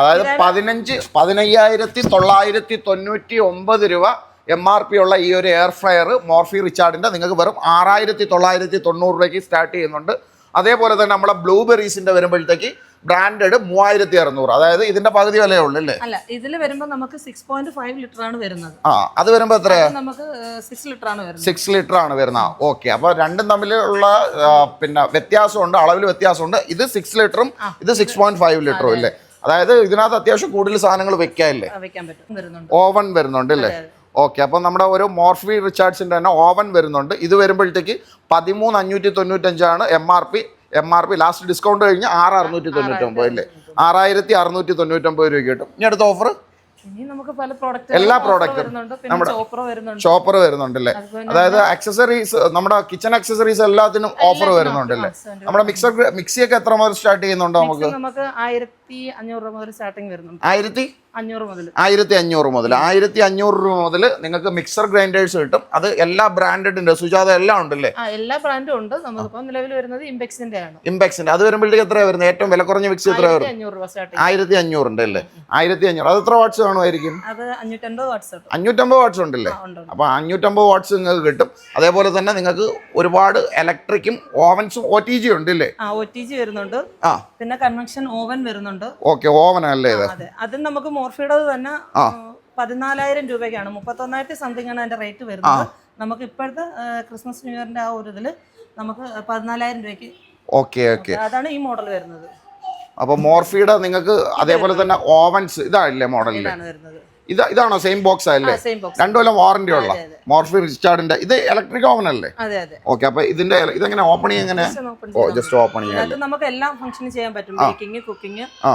അതായത് പതിനഞ്ച് പതിനയ്യായിരത്തി തൊള്ളായിരത്തി തൊണ്ണൂറ്റി ഒമ്പത് രൂപ എം ആർ പി ഉള്ള ഈ ഒരു എയർ ഫ്രയർ മോർഫി റിച്ചാർഡിന്റെ നിങ്ങൾക്ക് വെറും ആറായിരത്തി തൊള്ളായിരത്തി തൊണ്ണൂറ് രൂപയ്ക്ക് സ്റ്റാർട്ട് ചെയ്യുന്നുണ്ട്. അതേപോലെ തന്നെ നമ്മളെ ബ്ലൂബെറീസിന്റെ വരുമ്പോഴത്തേക്ക് ബ്രാൻഡഡ് മൂവായിരത്തി അറുന്നൂറ് അതായത് ഇതിന്റെ പകുതി വിലയേ ഉള്ളൂ അല്ലേ? അല്ല ഇതിൽ വരുമ്പോൾ നമുക്ക് സിക്സ് പോയിന്റ് ഫൈവ് ലിറ്റർ ആണ് വരുന്നത്. ആ അത് വരുമ്പോൾ എത്രയാ? നമുക്ക് സിക്സ് ലിറ്റർ ആണ് വരുന്നത്. സിക്സ് ലിറ്റർ ആണ് വരുന്നത്. ഓക്കെ അപ്പോൾ രണ്ടും തമ്മിലുള്ള പിന്നെ വ്യത്യാസമുണ്ട് അളവിൽ വ്യത്യാസമുണ്ട്. ഇത് സിക്സ് ലിറ്ററും ഇത് സിക്സ് പോയിന്റ് ഫൈവ് ലിറ്ററും അല്ലേ അതായത് ഇതിനകത്ത് അത്യാവശ്യം കൂടുതൽ സാധനങ്ങൾ വെക്കാനില്ലേ ആ, വെക്കാൻ പറ്റും. ഓവൻ വരുന്നുണ്ട് അല്ലേ ഓക്കെ അപ്പം നമ്മുടെ ഒരു മോർഫി റിച്ചാർഡ്സിന്റെ തന്നെ ഓവൻ വരുന്നുണ്ട്. ഇത് വരുമ്പോഴത്തേക്ക് പതിമൂന്ന് അഞ്ഞൂറ്റി തൊണ്ണൂറ്റഞ്ചാണ് M R P M R P last discount കഴിഞ്ഞ് ആറ് അറുന്നൂറ്റി തൊണ്ണൂറ്റൊമ്പത് അല്ലേ ആറായിരത്തി അറുന്നൂറ്റി തൊണ്ണൂറ്റൊമ്പത് രൂപ കിട്ടും ഇനി അടുത്ത ഓഫർ എല്ലാ പ്രോഡക്റ്റും നമ്മുടെ ചോപ്പർ ഷോപ്പർ വരുന്നുണ്ടല്ലേ അതായത് അക്സസറീസ് നമ്മുടെ കിച്ചൺ അക്സസറീസ് എല്ലാത്തിനും ഓഫർ വരുന്നുണ്ടല്ലേ നമ്മുടെ മിക്സർ മിക്സിയൊക്കെ എത്ര മുതൽ സ്റ്റാർട്ട് ചെയ്യുന്നുണ്ടോ നമുക്ക്? ആയിരത്തി അഞ്ഞൂറ് രൂപ മുതൽ സ്റ്റാർട്ടിങ് വരുന്നുണ്ട്. ആയിരത്തി ആയിരത്തി അഞ്ഞൂറ് മുതൽ. ആയിരത്തി അഞ്ഞൂറ് രൂപ മുതൽ നിങ്ങൾക്ക് മിക്സർ ഗ്രൈൻഡേഴ്സ് കിട്ടും. അത് എല്ലാ ബ്രാൻഡഡിന്റെ സുജാത എല്ലാം ഉണ്ടല്ലേ? എല്ലാ ബ്രാൻഡും ഉണ്ട്. നമുക്കിപ്പോൾ നിലവിൽ വരുന്നത് ഇമ്പെക്സിന്റെ ആണ്. ഇമ്പെക്സിന്റെ അത് വരുമ്പോഴത്തേക്ക് എത്രയാണ് വരുന്നത്? ഏറ്റവും വില കുറഞ്ഞ മിക്സി എത്ര വരും? ആയിരത്തി അഞ്ഞൂറ് ഉണ്ട് അല്ലേ? ആയിരത്തി അഞ്ഞൂറ്. അത് എത്ര വാട്ട്സ് കാണുമായിരിക്കും? അഞ്ഞൂറ്റമ്പത് വാട്ട്സ് ഉണ്ടല്ലേ അപ്പൊ അഞ്ഞൂറ്റമ്പത് വാട്ട്സ് നിങ്ങൾക്ക് കിട്ടും. അതേപോലെ തന്നെ നിങ്ങൾക്ക് ഒരുപാട് ഇലക്ട്രിക്കും ഓവൻസും ഒ ടി ജി ഉണ്ട് അല്ലേ? ഒ ടി ജി വരുന്നുണ്ട്. പിന്നെ കൺവെൻഷൻ ഓവൻ വരുന്നുണ്ട്. ഓക്കെ ഓവൻ അല്ലേ ഇത്? അതെ. അതും നമുക്ക് മോർഫിയുടെ തന്നെ പതിനാലായിരം രൂപയ്ക്കാണ്. മുപ്പത്തൊന്നായിരത്തി സംതിങ് ആണ് അതിന്റെ റേറ്റ് വരുന്നത്. നമുക്ക് ഇപ്പോഴത്തെ ക്രിസ്മസ് ന്യൂ ഇയറിന്റെ ആ ഒരു ഇതിൽ നമുക്ക് പതിനാലായിരം രൂപയ്ക്ക് ഓക്കെ ഓക്കെ. അതാണ് ഈ മോഡൽ വരുന്നത്. അപ്പോൾ മോർഫിയുടെ നിങ്ങൾക്ക് അതേപോലെ തന്നെ ഓവൻസ് ഇതാണല്ലേ മോഡലിൽ ഇത് ഇതാണോ സെയിം ബോക്സ് അല്ലേ? രണ്ടു കൊല്ലം വാറന്റി ഉള്ള. മോർഫി റിച്ചാർഡിന്റെ. ഇത് ഇലക്ട്രിക് ഓവൻ അല്ലേ? ഓക്കെ അപ്പൊ ഇതിന്റെ ഇതെങ്ങനെ ഓപ്പണിങ് എങ്ങനെ? ജസ്റ്റ് അതിനകത്ത് നമുക്ക് എല്ലാം ഫംഗ്ഷനും ചെയ്യാൻ പറ്റും. ബേക്കിംഗ് കുക്കിംഗ് ആ.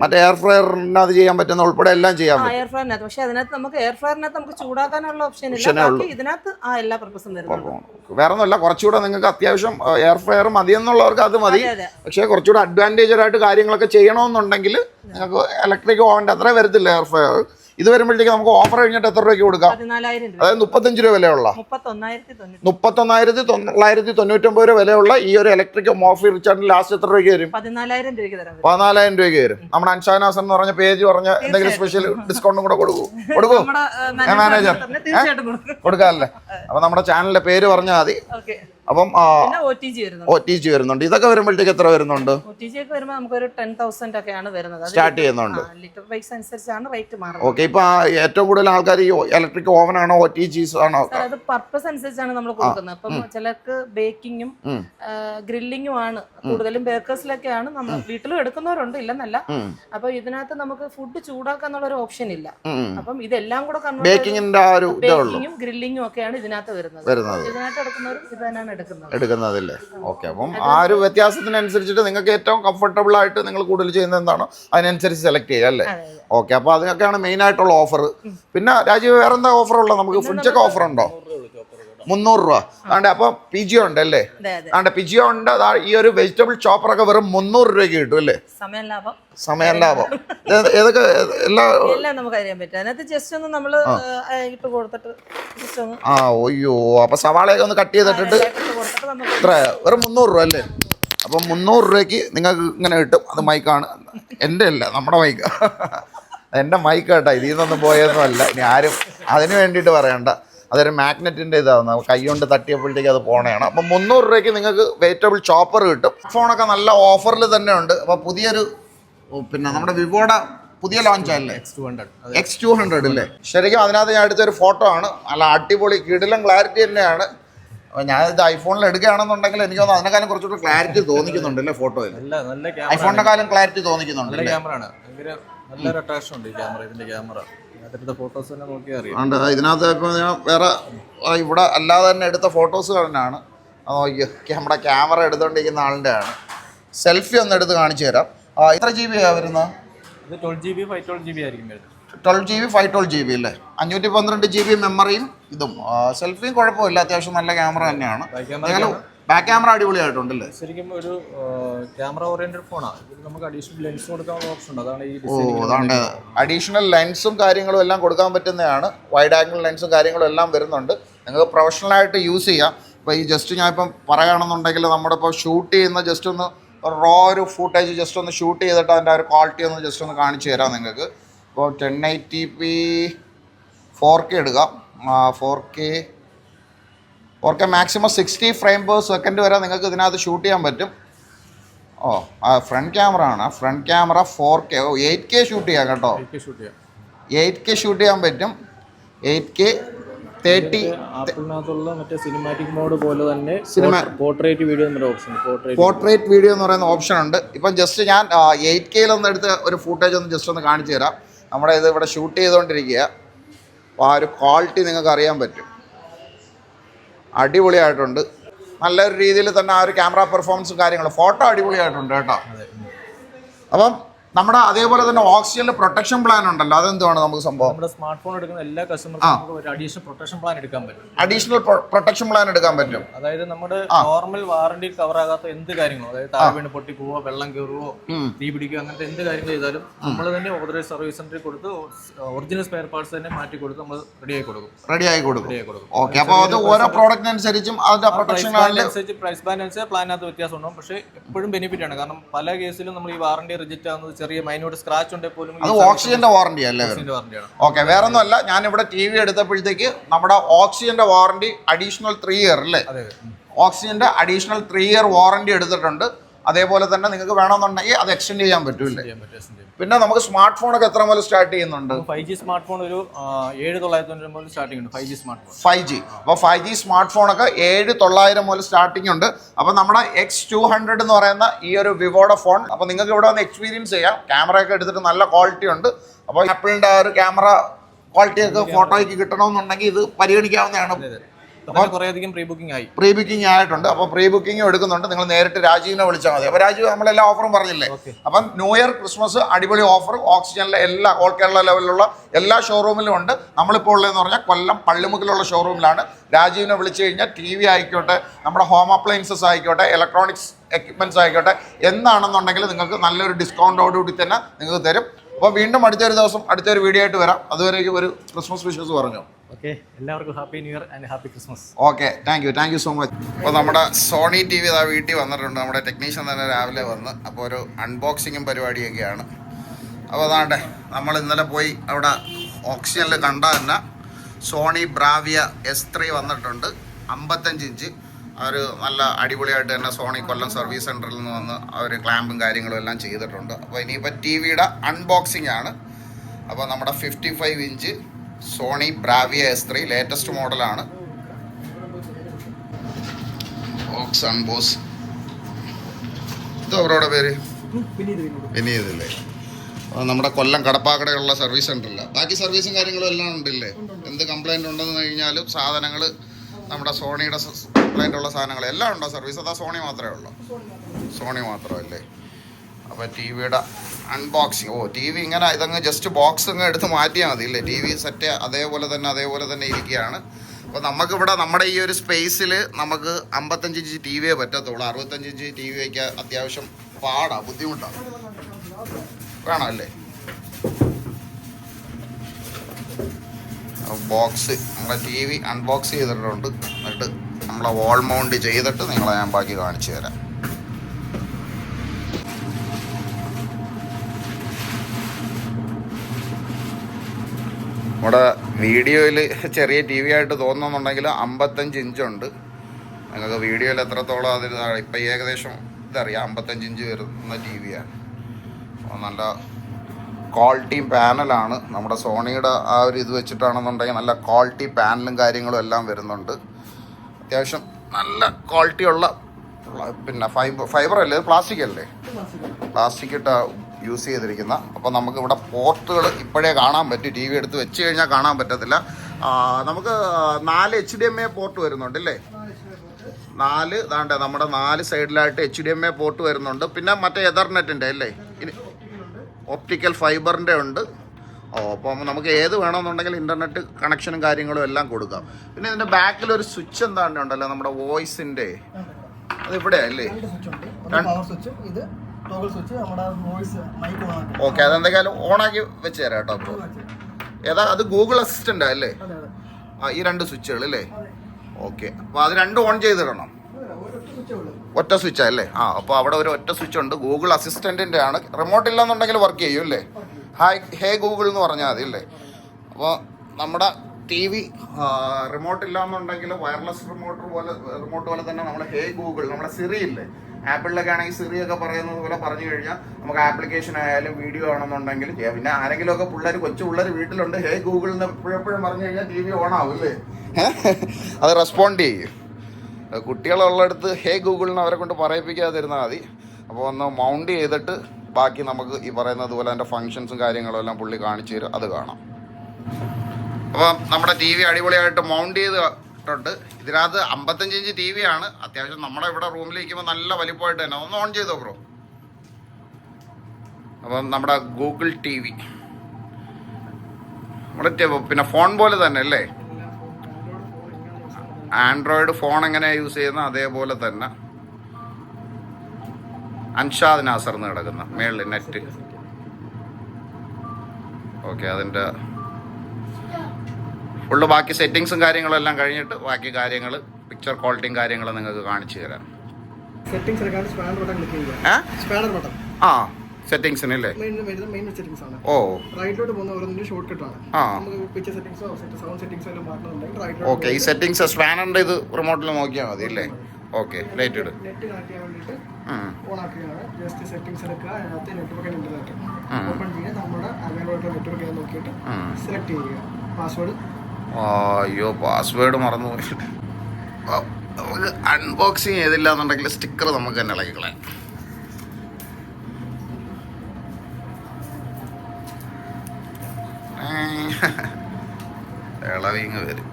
മറ്റേ എയർ ഫ്രയറിനകത്ത് ചെയ്യാൻ പറ്റുന്ന ഉൾപ്പെടെ എല്ലാം ചെയ്യാം പറ്റും. എയർ ഫ്രയറിനകത്ത് പക്ഷേ അതിനകത്ത് നമുക്ക് എയർ ഫ്രയറിനകത്ത് നമുക്ക് ചൂടാക്കാനുള്ള ഓപ്ഷൻ ഇല്ല. ബാക്കി ഇതിനകത്ത് ആ എല്ലാ പർപ്പസും വരുന്നുണ്ട്. വേറെ ഒന്നുമല്ല. കുറച്ചുകൂടെ നിങ്ങൾക്ക് അത്യാവശ്യം എയർ ഫ്രയർ മതി എന്നുള്ളവർക്ക് അത് മതി. പക്ഷേ കുറച്ചുകൂടെ അഡ്വാന്റേജ് ആയിട്ട് കാര്യങ്ങളൊക്കെ ചെയ്യണമെന്നുണ്ടെങ്കിൽ നിങ്ങൾക്ക് ഇലക്ട്രിക് ഓവന്റെ അത്ര വരത്തില്ല എയർ ഫ്രയർ ഇത് വരുമ്പോഴത്തേക്ക് നമുക്ക് ഓഫർ കഴിഞ്ഞിട്ട് എത്ര രൂപയ്ക്ക് കൊടുക്കാം? അതായത് മുപ്പത്തഞ്ച് രൂപ വിലയുള്ള. മുപ്പത്തൊന്നായിരത്തി തൊള്ളായിരത്തി തൊണ്ണൂറ്റൊമ്പത് രൂപ വിലയുള്ള ഈ ഒരു ഇലക്ട്രിക് മോഫി റിച്ചാർഡിന് ലാസ്റ്റ് എത്ര രൂപയ്ക്ക് വരും? പതിനാലായിരം രൂപയ്ക്ക് വരും. നമ്മുടെ അൻഷാനാസൻ എന്ന് പറഞ്ഞ പേജ് പറഞ്ഞ എന്തെങ്കിലും സ്പെഷ്യൽ ഡിസ്കൗണ്ടും കൂടെ കൊടുക്കൂ. കൊടുക്കൂ. മാനേജർ. തന്നെ തീർച്ചയായിട്ടും കൊടുക്കും. കൊടുക്കാമല്ലേ അപ്പൊ നമ്മുടെ ചാനലിന്റെ പേര് പറഞ്ഞാൽ മതി. അപ്പം ഒ ടി ജി വരുന്നുണ്ട്. ഇതൊക്കെ വരുമ്പോഴത്തേക്ക് എത്ര വരുന്നുണ്ട്? സ്റ്റാർട്ട് ചെയ്യുന്നുണ്ട്. ഓക്കെ ഇപ്പൊ ഏറ്റവും കൂടുതൽ ആൾക്കാർ ഈ ഇലക്ട്രിക് ഓവൻ ആണോ ഒ ടി ജിസ് ആണോ? അത് പർപ്പസ് അനുസരിച്ചാണ് നമ്മൾ കൊടുക്കുന്നത്. അപ്പം ചിലർക്ക് ബേക്കിങ്ങും. ഗ്രില്ലിങ്ങും ആണ്. കൂടുതലും ബേക്കേഴ്സിലൊക്കെയാണ് നമ്മൾ വീട്ടിലും എടുക്കുന്നവരുണ്ട് ഇല്ലെന്നല്ല. അപ്പൊ ഇതിനകത്ത് നമുക്ക് ഫുഡ് ചൂടാക്കാന്നുള്ള ഒരു ഓപ്ഷൻ ഇല്ല അപ്പം ഇതെല്ലാം കൂടെ ബേക്കിങ്ങിന്റെ ഗ്രില്ലിങ്ങും ഒക്കെയാണ് ഇതിനകത്ത് വരുന്നത്. ഇതിനകത്ത് എടുക്കുന്നവരും ഇത് തന്നെയാണ് എടുക്കുന്നതില്ലേ? ഓക്കെ അപ്പം ആ ഒരു വ്യത്യാസത്തിനനുസരിച്ചിട്ട് നിങ്ങൾക്ക് ഏറ്റവും കംഫർട്ടബിൾ ആയിട്ട് നിങ്ങൾ കൂടുതൽ ചെയ്യുന്നത് എന്താണോ? അതിനനുസരിച്ച് സെലക്ട് ചെയ്യുക അല്ലേ. ഓക്കെ അപ്പോൾ അതൊക്കെയാണ് മെയിൻ ആയിട്ടുള്ള ഓഫർ പിന്നെ രാജീവ് വേറെന്താ ഓഫർ ഉള്ളത്? നമുക്ക് ഫുഡ് ഒക്കെ ഓഫർ ഉണ്ടോ? മുന്നൂറ് രൂപ. അതാണ്ട് അപ്പോൾ പിജിയോ ഉണ്ട് അല്ലേ? അതുകൊണ്ട് പിജിയോ ഉണ്ട് അതാ ഈ ഒരു വെജിറ്റബിൾ ചോപ്പറൊക്കെ വെറും മുന്നൂറ് രൂപയ്ക്ക് കിട്ടും അല്ലേ? സമയം ലാഭം. സമയം ലാഭം. <laughs> ഇത് ഏതൊക്കെ എല്ലാ എല്ലാം നമുക്ക് അറിയാൻ പറ്റും. അതിനകത്ത് ജസ്റ്റ് ഒന്ന് നമ്മൾ ഇട്ട് കൊടുത്തിട്ട് ആ ഒയ്യോ അപ്പൊ സവാളയൊക്കെ ഒന്ന് കട്ട് ചെയ്തിട്ടിട്ട് ഇത്ര വെറും മുന്നൂറ് രൂപ അല്ലേ? അപ്പം മുന്നൂറ് രൂപയ്ക്ക് നിങ്ങൾക്ക് ഇങ്ങനെ കിട്ടും. അത് മൈക്കാണ്. എന്റെ അല്ല നമ്മുടെ മൈക്ക്. <laughs> എന്റെ മൈക്ക് കേട്ടോ ഇതിൽ നിന്നൊന്നും പോയതൊന്നും അല്ല ഇനി ആരും അതിന് വേണ്ടിയിട്ട് പറയണ്ട. അതൊരു മാഗ്നറ്റിന്റെ ഇതാണ് കൈകൊണ്ട് തട്ടിയപ്പോഴത്തേക്ക് അത് പോണയാണ്. അപ്പം മുന്നൂറ് രൂപയ്ക്ക് നിങ്ങൾക്ക് വെജിറ്റബിൾ ചോപ്പർ കിട്ടും. ഫോണൊക്കെ നല്ല ഓഫറിൽ തന്നെ ഉണ്ട് അപ്പോൾ പുതിയൊരു പിന്നെ നമ്മുടെ വിവോയുടെ പുതിയ launch hundred X two hundred അല്ലേ ശരിക്കും അതിനകത്ത് ഞാൻ എടുത്തൊരു ഫോട്ടോ ആണ്. നല്ല അടിപൊളി കിടിലം ക്ലാരിറ്റി തന്നെയാണ്. അപ്പോൾ ഞാൻ ഇത് ഐഫോണിൽ എടുക്കുകയാണെന്നുണ്ടെങ്കിൽ എനിക്ക് തോന്നുന്നു അതിനെക്കാളും കുറച്ചുകൂടി ക്ലാരിറ്റി തോന്നിക്കുന്നുണ്ട് അല്ലേ ഫോട്ടോയിൽ ഐഫോണിനെക്കാളും ക്ലാരിറ്റി തോന്നിക്കുന്നുണ്ട് ക്യാമറ ആണ്. നല്ലൊരു അട്രാക്ഷൻ ഉണ്ട് ഈ ക്യാമറ ഇതിന്റെ ക്യാമറ ഇതിനകത്ത് ഇപ്പോൾ ഞാൻ വേറെ ഇവിടെ അല്ലാതെ തന്നെ എടുത്ത ഫോട്ടോസ് തന്നെയാണ്. നോക്കിയോ? നമ്മുടെ ക്യാമറ എടുത്തുകൊണ്ടിരിക്കുന്ന ആളിന്റെ ആണ് സെൽഫി ഒന്ന് എടുത്ത് കാണിച്ചു തരാം. എത്ര ജി ബി വരുന്നത്? ഇത് twelve G B five twelve G B ആയിരിക്കും വരുന്നത്. Twelve G B five twelve G B അല്ലേ? അഞ്ഞൂറ്റി പന്ത്രണ്ട് ജി ബി മെമ്മറിയും ഇതും. സെൽഫിയും കുഴപ്പമില്ല. അത്യാവശ്യം നല്ല ക്യാമറ തന്നെയാണ്. ബാക്ക് ക്യാമറ അടിപൊളിയായിട്ടുണ്ടല്ലേ? ശരിക്കും ഒരു ക്യാമറ ഓറിയന്റഡ് ഫോണാണ് നമുക്ക് അഡീഷണൽ ലെൻസ് കൊടുക്കാനുള്ള ഓപ്ഷൻ ഉണ്ട്. അതാണ് ഈ ഓ അതാണ്. അഡീഷണൽ ലെൻസും കാര്യങ്ങളും എല്ലാം കൊടുക്കാൻ പറ്റുന്നതാണ്. വൈഡ് ആംഗിൾ ലെൻസും കാര്യങ്ങളും എല്ലാം വരുന്നുണ്ട്. നിങ്ങൾക്ക് പ്രൊഫഷണലായിട്ട് യൂസ് ചെയ്യാം. ഇപ്പോൾ ഈ ജസ്റ്റ് ഞാൻ ഇപ്പം പറയുകയാണെന്നുണ്ടെങ്കിൽ നമ്മുടെ ഇപ്പോൾ ഷൂട്ട് ചെയ്യുന്ന ജസ്റ്റ് ഒന്ന് റോ ഒരു ഫുട്ടേജ് ജസ്റ്റ് ഒന്ന് ഷൂട്ട് ചെയ്തിട്ട് അതിന്റെ ഒരു ക്വാളിറ്റി ഒന്ന് ജസ്റ്റ് ഒന്ന് കാണിച്ചു തരാം നിങ്ങൾക്ക്. ഇപ്പോൾ ten eighty P four K എടുക്കാം. Four K four K maximum sixty frame per second വരെ നിങ്ങൾക്ക് ഇതിനകത്ത് ഷൂട്ട് ചെയ്യാൻ പറ്റും. ഓ ആ ഫ്രണ്ട് ക്യാമറ ആണ്. Front camera four K or eight K shoot ചെയ്യാം കേട്ടോ. ഷൂട്ട് ചെയ്യാം. എയ്റ്റ് കെ ഷൂട്ട് ചെയ്യാൻ പറ്റും. എയ്റ്റ് കെ തേർട്ടി ആപ്പിളിനകത്തുള്ള മറ്റേ സിനിമാറ്റിക് മോഡ് പോലെ തന്നെ സിനിമ പോർട്രേറ്റ് വീഡിയോ എന്നൊരു ഓപ്ഷൻ പോർട്രേറ്റ് പോർട്രേറ്റ് വീഡിയോ എന്ന് പറയുന്ന ഓപ്ഷൻ ഉണ്ട്. ഇപ്പം ജസ്റ്റ് ഞാൻ എയ്റ്റ് കെയിൽ ഒന്ന് എടുത്ത് ഒരു ഫുട്ടേജ് ഒന്ന് ജസ്റ്റ് ഒന്ന് കാണിച്ചു തരാം. നമ്മുടെ ഇത് ഇവിടെ ഷൂട്ട് ചെയ്തുകൊണ്ടിരിക്കുക അപ്പോൾ ആ ഒരു ക്വാളിറ്റി നിങ്ങൾക്ക് അറിയാൻ പറ്റും. അടിപൊളിയായിട്ടുണ്ട്. നല്ലൊരു രീതിയിൽ തന്നെ ആ ഒരു ക്യാമറ പെർഫോമൻസും കാര്യങ്ങളും. ഫോട്ടോ അടിപൊളിയായിട്ടുണ്ട് കേട്ടോ. അപ്പം നമ്മുടെ അതേപോലെ തന്നെ ഓക്സിജൻ പ്രൊട്ടക്ഷൻ പ്ലാൻ ഉണ്ടല്ലോ. അതെന്താണ് നമുക്ക് സംഭവം? നമ്മുടെ സ്മാർട്ട് ഫോൺ എടുക്കുന്ന എല്ലാ കസ്റ്റമർക്കും ഒരു അഡീഷണൽ പ്രൊട്ടക്ഷൻ പ്ലാൻ എടുക്കാൻ പറ്റും. അഡീഷണൽ പ്രൊട്ടക്ഷൻ പ്ലാൻ എടുക്കാൻ പറ്റും. അതായത് നമ്മുടെ നോർമൽ വാറണ്ടി കവർ ആകാത്ത എന്ത് കാര്യങ്ങളും അതായത് താഴെ വീണ് പൊട്ടി പോവോ വെള്ളം കയറുവോ തീ പിടിക്കുക അങ്ങനത്തെ എന്ത് കാര്യങ്ങൾ ചെയ്താലും നമ്മൾ തന്നെ ഓതറൈസ് സർവീസ് സെന്ററിൽ കൊടുത്ത് ഒറിജിനൽ സ്പെയർ പാർട്സ് തന്നെ മാറ്റി കൊടുത്ത് നമ്മൾ റെഡി ആയി കൊടുക്കും. റെഡി ആയി കൊടുക്കും. ഓക്കെ അപ്പോൾ അത് ഓരോ പ്രോഡക്റ്റ് അനുസരിച്ചും അതിന്റെ പ്രൊട്ടക്ഷൻ അനുസരിച്ച് പ്രൈസ് ബാൻഡ് അനുസരിച്ച് പ്ലാനകത്ത് വ്യത്യാസം ഉണ്ടാവും പക്ഷേ എപ്പോഴും ബെനിഫിറ്റ് ആണ്. കാരണം പല കേസിലും നമ്മൾ ഈ വാറണ്ടി റിജക്റ്റ് ആവുന്നത് ചെറിയ മൈന്യൂട്ട് സ്ക്രാച്ച് ഉണ്ടെങ്കിൽ പോലും അത് ഓക്സിജന്റെ വാറണ്ടി അല്ലേ? വാറണ്ടിയാണ് ഓക്കെ വേറെ ഒന്നുമല്ല ഇവിടെ ടി വി എടുത്തപ്പോഴത്തേക്ക് നമ്മുടെ ഓക്സിജന്റെ വാറണ്ടി അഡീഷണൽ ത്രീ ഇയർ അല്ലേ? ഓക്സിജന്റെ അഡീഷണൽ ത്രീ ഇയർ വാറണ്ടി എടുത്തിട്ടുണ്ട്. അതേപോലെ തന്നെ നിങ്ങൾക്ക് വേണമെന്നുണ്ടെങ്കിൽ അത് എക്സ്റ്റെൻഡ് ചെയ്യാൻ പറ്റൂല്ലേ? പറ്റും പിന്നെ നമുക്ക് സ്മാർട്ട് ഫോണൊക്കെ എത്ര മുതൽ സ്റ്റാർട്ട് ചെയ്യുന്നുണ്ട്? ഫൈവ് ജി സ്മാർട്ട് ഫോൺ ഒരു ഏഴ് തൊള്ളായിരത്തി തൊണ്ണൂറ് മുതൽ സ്റ്റാർട്ടിംഗ് ഉണ്ട് five G smart phone five G അപ്പോൾ ഫൈവ് ജി സ്മാർട്ട് ഫോണൊക്കെ ഏഴ് തൊള്ളായിരം മുതൽ സ്റ്റാർട്ടിംഗ് ഉണ്ട്. അപ്പോൾ നമ്മുടെ എക്സ് ടു ഹൺഡ്രഡ് എന്ന് പറയുന്ന ഈ ഒരു വിവോയുടെ ഫോൺ അപ്പോൾ നിങ്ങൾക്ക് ഇവിടെ വന്ന് എക്സ്പീരിയൻസ് ചെയ്യാം. ക്യാമറയൊക്കെ എടുത്തിട്ട് നല്ല ക്വാളിറ്റി ഉണ്ട്. അപ്പോൾ ആപ്പിളിന്റെ ആ ഒരു ക്യാമറ ക്വാളിറ്റിയൊക്കെ ഫോട്ടോയ്ക്ക് കിട്ടണമെന്നുണ്ടെങ്കിൽ ഇത് പരിഗണിക്കാവുന്നതാണ്. പ്രീ ബുക്കിംഗ് ആയി. പ്രീ ബുക്കിംഗ് ആയിട്ടുണ്ട്. അപ്പോൾ പ്രീ ബുക്കിംഗ് എടുക്കുന്നുണ്ട്. നിങ്ങൾ നേരിട്ട് രാജീവിനെ വിളിച്ചാൽ മതി. അപ്പോൾ രാജീവ് നമ്മളെല്ലാ ഓഫറും പറഞ്ഞില്ലേ? അപ്പം ന്യൂ ഇയർ ക്രിസ്മസ് അടിപൊളി ഓഫർ ഓക്സിജനിലെ എല്ലാ ഓൾ കേരള ലെവലിലുള്ള എല്ലാ ഷോറൂമിലും ഉണ്ട്. നമ്മളിപ്പോൾ ഉള്ളതെന്ന് പറഞ്ഞാൽ കൊല്ലം പള്ളിമുക്കിലുള്ള ഷോറൂമിലാണ് രാജീവിനെ വിളിച്ചു കഴിഞ്ഞാൽ ടി വി ആയിക്കോട്ടെ നമ്മുടെ ഹോം അപ്ലയൻസസ് ആയിക്കോട്ടെ ഇലക്ട്രോണിക്സ് എക്യുപ്മെന്റ്സ് ആയിക്കോട്ടെ എന്താണെന്നുണ്ടെങ്കിൽ നിങ്ങൾക്ക് നല്ലൊരു ഡിസ്കൗണ്ടോടുകൂടി തന്നെ നിങ്ങൾക്ക് തരും. അപ്പോൾ വീണ്ടും അടുത്തൊരു ദിവസം അടുത്തൊരു വീഡിയോ ആയിട്ട് വരാം. അതുവരേക്കും ഒരു ക്രിസ്മസ് വിഷസ് പറഞ്ഞു? ഓക്കെ എല്ലാവർക്കും happy new year and happy Christmas okay thank you thank you so much അപ്പോൾ നമ്മുടെ സോണി ടി വി ഇതാ വീട്ടിൽ വന്നിട്ടുണ്ട്. നമ്മുടെ ടെക്നീഷ്യൻ തന്നെ രാവിലെ വന്ന് അപ്പോൾ ഒരു അൺബോക്സിങ്ങും പരിപാടിയൊക്കെയാണ്. അപ്പോൾ അതാണ്ടെ നമ്മൾ ഇന്നലെ പോയി അവിടെ ഓക്സിജനിൽ കണ്ട തന്നെ സോണി ബ്രാവിയ എസ് ത്രീ വന്നിട്ടുണ്ട്. അമ്പത്തഞ്ച് ഇഞ്ച് അവർ നല്ല അടിപൊളിയായിട്ട് തന്നെ സോണി കൊല്ലം സർവീസ് സെന്ററിൽ നിന്ന് വന്ന് അവർ ക്ലാമ്പും കാര്യങ്ങളും എല്ലാം ചെയ്തിട്ടുണ്ട്. അപ്പോൾ ഇനിയിപ്പോൾ ടി വിയുടെ അൺബോക്സിംഗ് ആണ്. അപ്പോൾ നമ്മുടെ fifty five inch Sony Bravia S three latest മോഡലാണ് ബോക്സ് അൺബോസ് ഇത് അവരുടെ പേര്? വിനീതല്ലേ? നമ്മുടെ കൊല്ലം കടപ്പാക്കടയുള്ള സർവീസ് സെന്ററില്ല ബാക്കി സർവീസും കാര്യങ്ങളും എല്ലാം ഉണ്ടല്ലേ? എന്ത് കംപ്ലൈന്റ് ഉണ്ടെന്ന് കഴിഞ്ഞാലും സാധനങ്ങൾ നമ്മുടെ സോണിയുടെ കംപ്ലൈന്റ് ഉള്ള സാധനങ്ങൾ എല്ലാം ഉണ്ടോ സർവീസ് അതാ സോണി മാത്രമേ ഉള്ളൂ. സോണി മാത്രമല്ലേ? അപ്പോൾ ടി വിയുടെ അൺബോക്സിങ് ഓ ടി വി ഇങ്ങനെ ഇതങ്ങ് ജസ്റ്റ് ബോക്സ് അങ്ങ് എടുത്ത് മാറ്റിയാൽ മതി ഇല്ലേ ടി വി സെറ്റ് അതേപോലെ തന്നെ അതേപോലെ തന്നെ ഇരിക്കുകയാണ്. അപ്പോൾ നമുക്കിവിടെ നമ്മുടെ ഈ ഒരു സ്പേസിൽ നമുക്ക് അമ്പത്തഞ്ച് ഇഞ്ച് ടി വിയെ പറ്റത്തുള്ളൂ. അറുപത്തഞ്ച് ഇഞ്ച് ടി വി വയ്ക്കാൻ അത്യാവശ്യം പാടാണ് ബുദ്ധിമുട്ടാണ് വേണം അല്ലേ? ബോക്സ് നമ്മുടെ ടി വി അൺബോക്സ് ചെയ്തിട്ടുണ്ട്. എന്നിട്ട് നമ്മളെ വോൾ മൗണ്ട് ചെയ്തിട്ട് നിങ്ങളെ ഞാൻ ബാക്കി കാണിച്ചു തരാം. നമ്മുടെ വീഡിയോയിൽ ചെറിയ ടി വി ആയിട്ട് തോന്നുന്നുണ്ടെങ്കിൽ അമ്പത്തഞ്ച് ഇഞ്ചുണ്ട് നിങ്ങൾക്ക് വീഡിയോയിൽ എത്രത്തോളം അതിൽ ഇപ്പം ഏകദേശം ഇതറിയാം അമ്പത്തഞ്ച് ഇഞ്ച് വരുന്ന ടി വിയാണ് അപ്പോൾ നല്ല ക്വാളിറ്റി പാനലാണ് നമ്മുടെ സോണിയുടെ ആ ഒരു ഇത് വെച്ചിട്ടാണെന്നുണ്ടെങ്കിൽ നല്ല ക്വാളിറ്റി പാനലും കാര്യങ്ങളും എല്ലാം വരുന്നുണ്ട്. അത്യാവശ്യം നല്ല ക്വാളിറ്റി ഉള്ള പിന്നെ ഫൈബർ ഫൈബർ അല്ലേ? പ്ലാസ്റ്റിക് അല്ലേ? പ്ലാസ്റ്റിക് ഇട്ട യൂസ് ചെയ്തിരിക്കുന്ന. അപ്പോൾ നമുക്ക് ഇവിടെ പോർട്ടുകൾ ഇപ്പോഴേ കാണാൻ പറ്റും. ടി വി എടുത്ത് വെച്ച് കഴിഞ്ഞാൽ കാണാൻ പറ്റത്തില്ല. നമുക്ക് നാല് H D M A port വരുന്നുണ്ട് അല്ലേ? നാല് ഇതാണ്ട് നമ്മുടെ നാല് സൈഡിലായിട്ട് H D M A port വരുന്നുണ്ട്. പിന്നെ മറ്റേ എതർനെറ്റിന്റെ അല്ലേ? ഓപ്റ്റിക്കൽ ഫൈബറിന്റെ ഉണ്ട്. ഓ അപ്പം നമുക്ക് ഏത് വേണമെന്നുണ്ടെങ്കിൽ ഇന്റർനെറ്റ് കണക്ഷനും കാര്യങ്ങളും എല്ലാം കൊടുക്കാം. പിന്നെ ഇതിന്റെ ബാക്കിൽ ഒരു സ്വിച്ച് എന്താണ് ഉണ്ടല്ലോ നമ്മുടെ വോയിസിന്റെ അതിവിടെ അല്ലേ? ഓക്കെ അതെന്തെങ്കിലും ഓണാക്കി വെച്ച് തരാം കേട്ടോ അപ്പോൾ ഏതാ അത് ഗൂഗിൾ അസിസ്റ്റന്റാ അല്ലേ? ആ ഈ രണ്ട് സ്വിച്ചുകൾ അല്ലേ? ഓക്കെ അപ്പോൾ അത് രണ്ടും ഓൺ ചെയ്തിടണം. ഒറ്റ സ്വിച്ചാ അല്ലേ? ആ അപ്പോൾ അവിടെ ഒരു ഒറ്റ സ്വിച്ച് ഉണ്ട്. ഗൂഗിൾ അസിസ്റ്റന്റിന്റെ ആണ്. റിമോട്ട് ഇല്ലെന്നുണ്ടെങ്കിൽ വർക്ക് ചെയ്യും അല്ലേ? ഹായ് ഹേ ഗൂഗിൾ എന്ന് പറഞ്ഞാൽ മതി അല്ലേ? അപ്പോൾ നമ്മുടെ ടി വി റിമോട്ട് ഇല്ലാന്നുണ്ടെങ്കിൽ വയർലെസ് റിമോട്ട് പോലെ റിമോട്ട് പോലെ തന്നെ നമ്മൾ ഹേ ഗൂഗിൾ നമ്മുടെ സിറി ഇല്ലേ? ആപ്പിളിലൊക്കെ ആണെങ്കിൽ സിറി ഒക്കെ പറയുന്നത് പോലെ പറഞ്ഞു കഴിഞ്ഞാൽ നമുക്ക് ആപ്ലിക്കേഷൻ ആയാലും വീഡിയോ ആണെന്നുണ്ടെങ്കിൽ പിന്നെ ആരെങ്കിലുമൊക്കെ പിള്ളേർ കൊച്ചു പിള്ളേർ വീട്ടിലുണ്ട് ഹേ ഗൂഗിൾ എന്ന് എപ്പോഴെപ്പോഴും പറഞ്ഞു കഴിഞ്ഞാൽ ടി വി ഓൺ ആവും അല്ലേ അത് റെസ്പോണ്ട് ചെയ്യും. കുട്ടികളുള്ളടുത്ത് ഹേ ഗൂഗിളിന് അവരെ കൊണ്ട് പറയിപ്പിക്കാതിരുന്നാൽ മതി. അപ്പോൾ ഒന്ന് മൗണ്ട് ചെയ്തിട്ട് ബാക്കി നമുക്ക് ഈ പറയുന്നത് പോലെ അതിന്റെ ഫങ്ഷൻസും കാര്യങ്ങളും എല്ലാം പുള്ളി കാണിച്ചു തരും. അത് കാണാം. അപ്പം നമ്മുടെ ടി വി അടിപൊളിയായിട്ട് മൗണ്ട് ചെയ്തിട്ടുണ്ട്. ഇതിനകത്ത് അമ്പത്തഞ്ച് ഇഞ്ച് ടി വി ആണ്. അത്യാവശ്യം നമ്മുടെ ഇവിടെ റൂമിൽ ഇരിക്കുമ്പോൾ നല്ല വലിപ്പമായിട്ട് തന്നെ. ഒന്ന് ഓൺ ചെയ്തോ ബ്രോ അപ്പം നമ്മുടെ ഗൂഗിൾ ടി വി നമ്മുടെ പിന്നെ ഫോൺ പോലെ തന്നെ അല്ലേ? ആൻഡ്രോയിഡ് ഫോൺ എങ്ങനെയാണ് യൂസ് ചെയ്യുന്നത്? അതേപോലെ തന്നെ. അൻഷാദ് നാസർ എന്ന് കിടക്കുന്ന മേളിൽ നെറ്റ് ഓക്കെ അതിന്റെ ഫുള്ള് ബാക്കി സെറ്റിങ്സും കാര്യങ്ങളും എല്ലാം കഴിഞ്ഞിട്ട് ബാക്കി കാര്യങ്ങൾ പിക്ചർ ക്വാളിറ്റിയും കാര്യങ്ങളും നിങ്ങൾക്ക് കാണിച്ചു തരാം. ആ സെറ്റിംഗ്സിന് അല്ലേ ആണ്. ഓ. റൈറ്റിലോട്ട് പോകുന്ന ഓരോന്നിന്റെ ഷോർട്ട് കട്ടാണ് ആ. നമുക്ക് പിക്ചർ സെറ്റിംഗ്സോ സൗണ്ട് സെറ്റിംഗ്സോ എല്ലാം മാറ്റണമെന്നുണ്ടെങ്കിൽ ഓക്കെ ഈ സെറ്റിംഗ്സ് സ്പാനറിന്റെ ഇത് റിമോട്ടിൽ നോക്കിയാൽ മതി അല്ലേ? ഓക്കെ ലൈറ്റ് ഇട്. നെറ്റ് കണക്ട് ചെയ്യാൻ വേണ്ടിയിട്ട് ആക്കുകയാണ് ജസ്റ്റ് സെറ്റിംഗ്സ് എടുക്കുക. അതിനകത്ത് നെറ്റ്വർക്ക് ഇന്റർനെറ്റ്. ഓപ്പൺ ചെയ്യുക നമ്മുടെ അവൈലബിൾ നെറ്റ്വർക്ക് നോക്കിയിട്ട് സെലക്ട് ചെയ്യുക. പാസ്വേഡ് അയ്യോ പാസ്വേഡ് മറന്നു നമുക്ക് അൺബോക്സിങ് ചെയ്തില്ല എന്നുണ്ടെങ്കിൽ സ്റ്റിക്കർ നമുക്ക് തന്നെ ഇളകിക്കളയാം ഇളവിങ് വരും.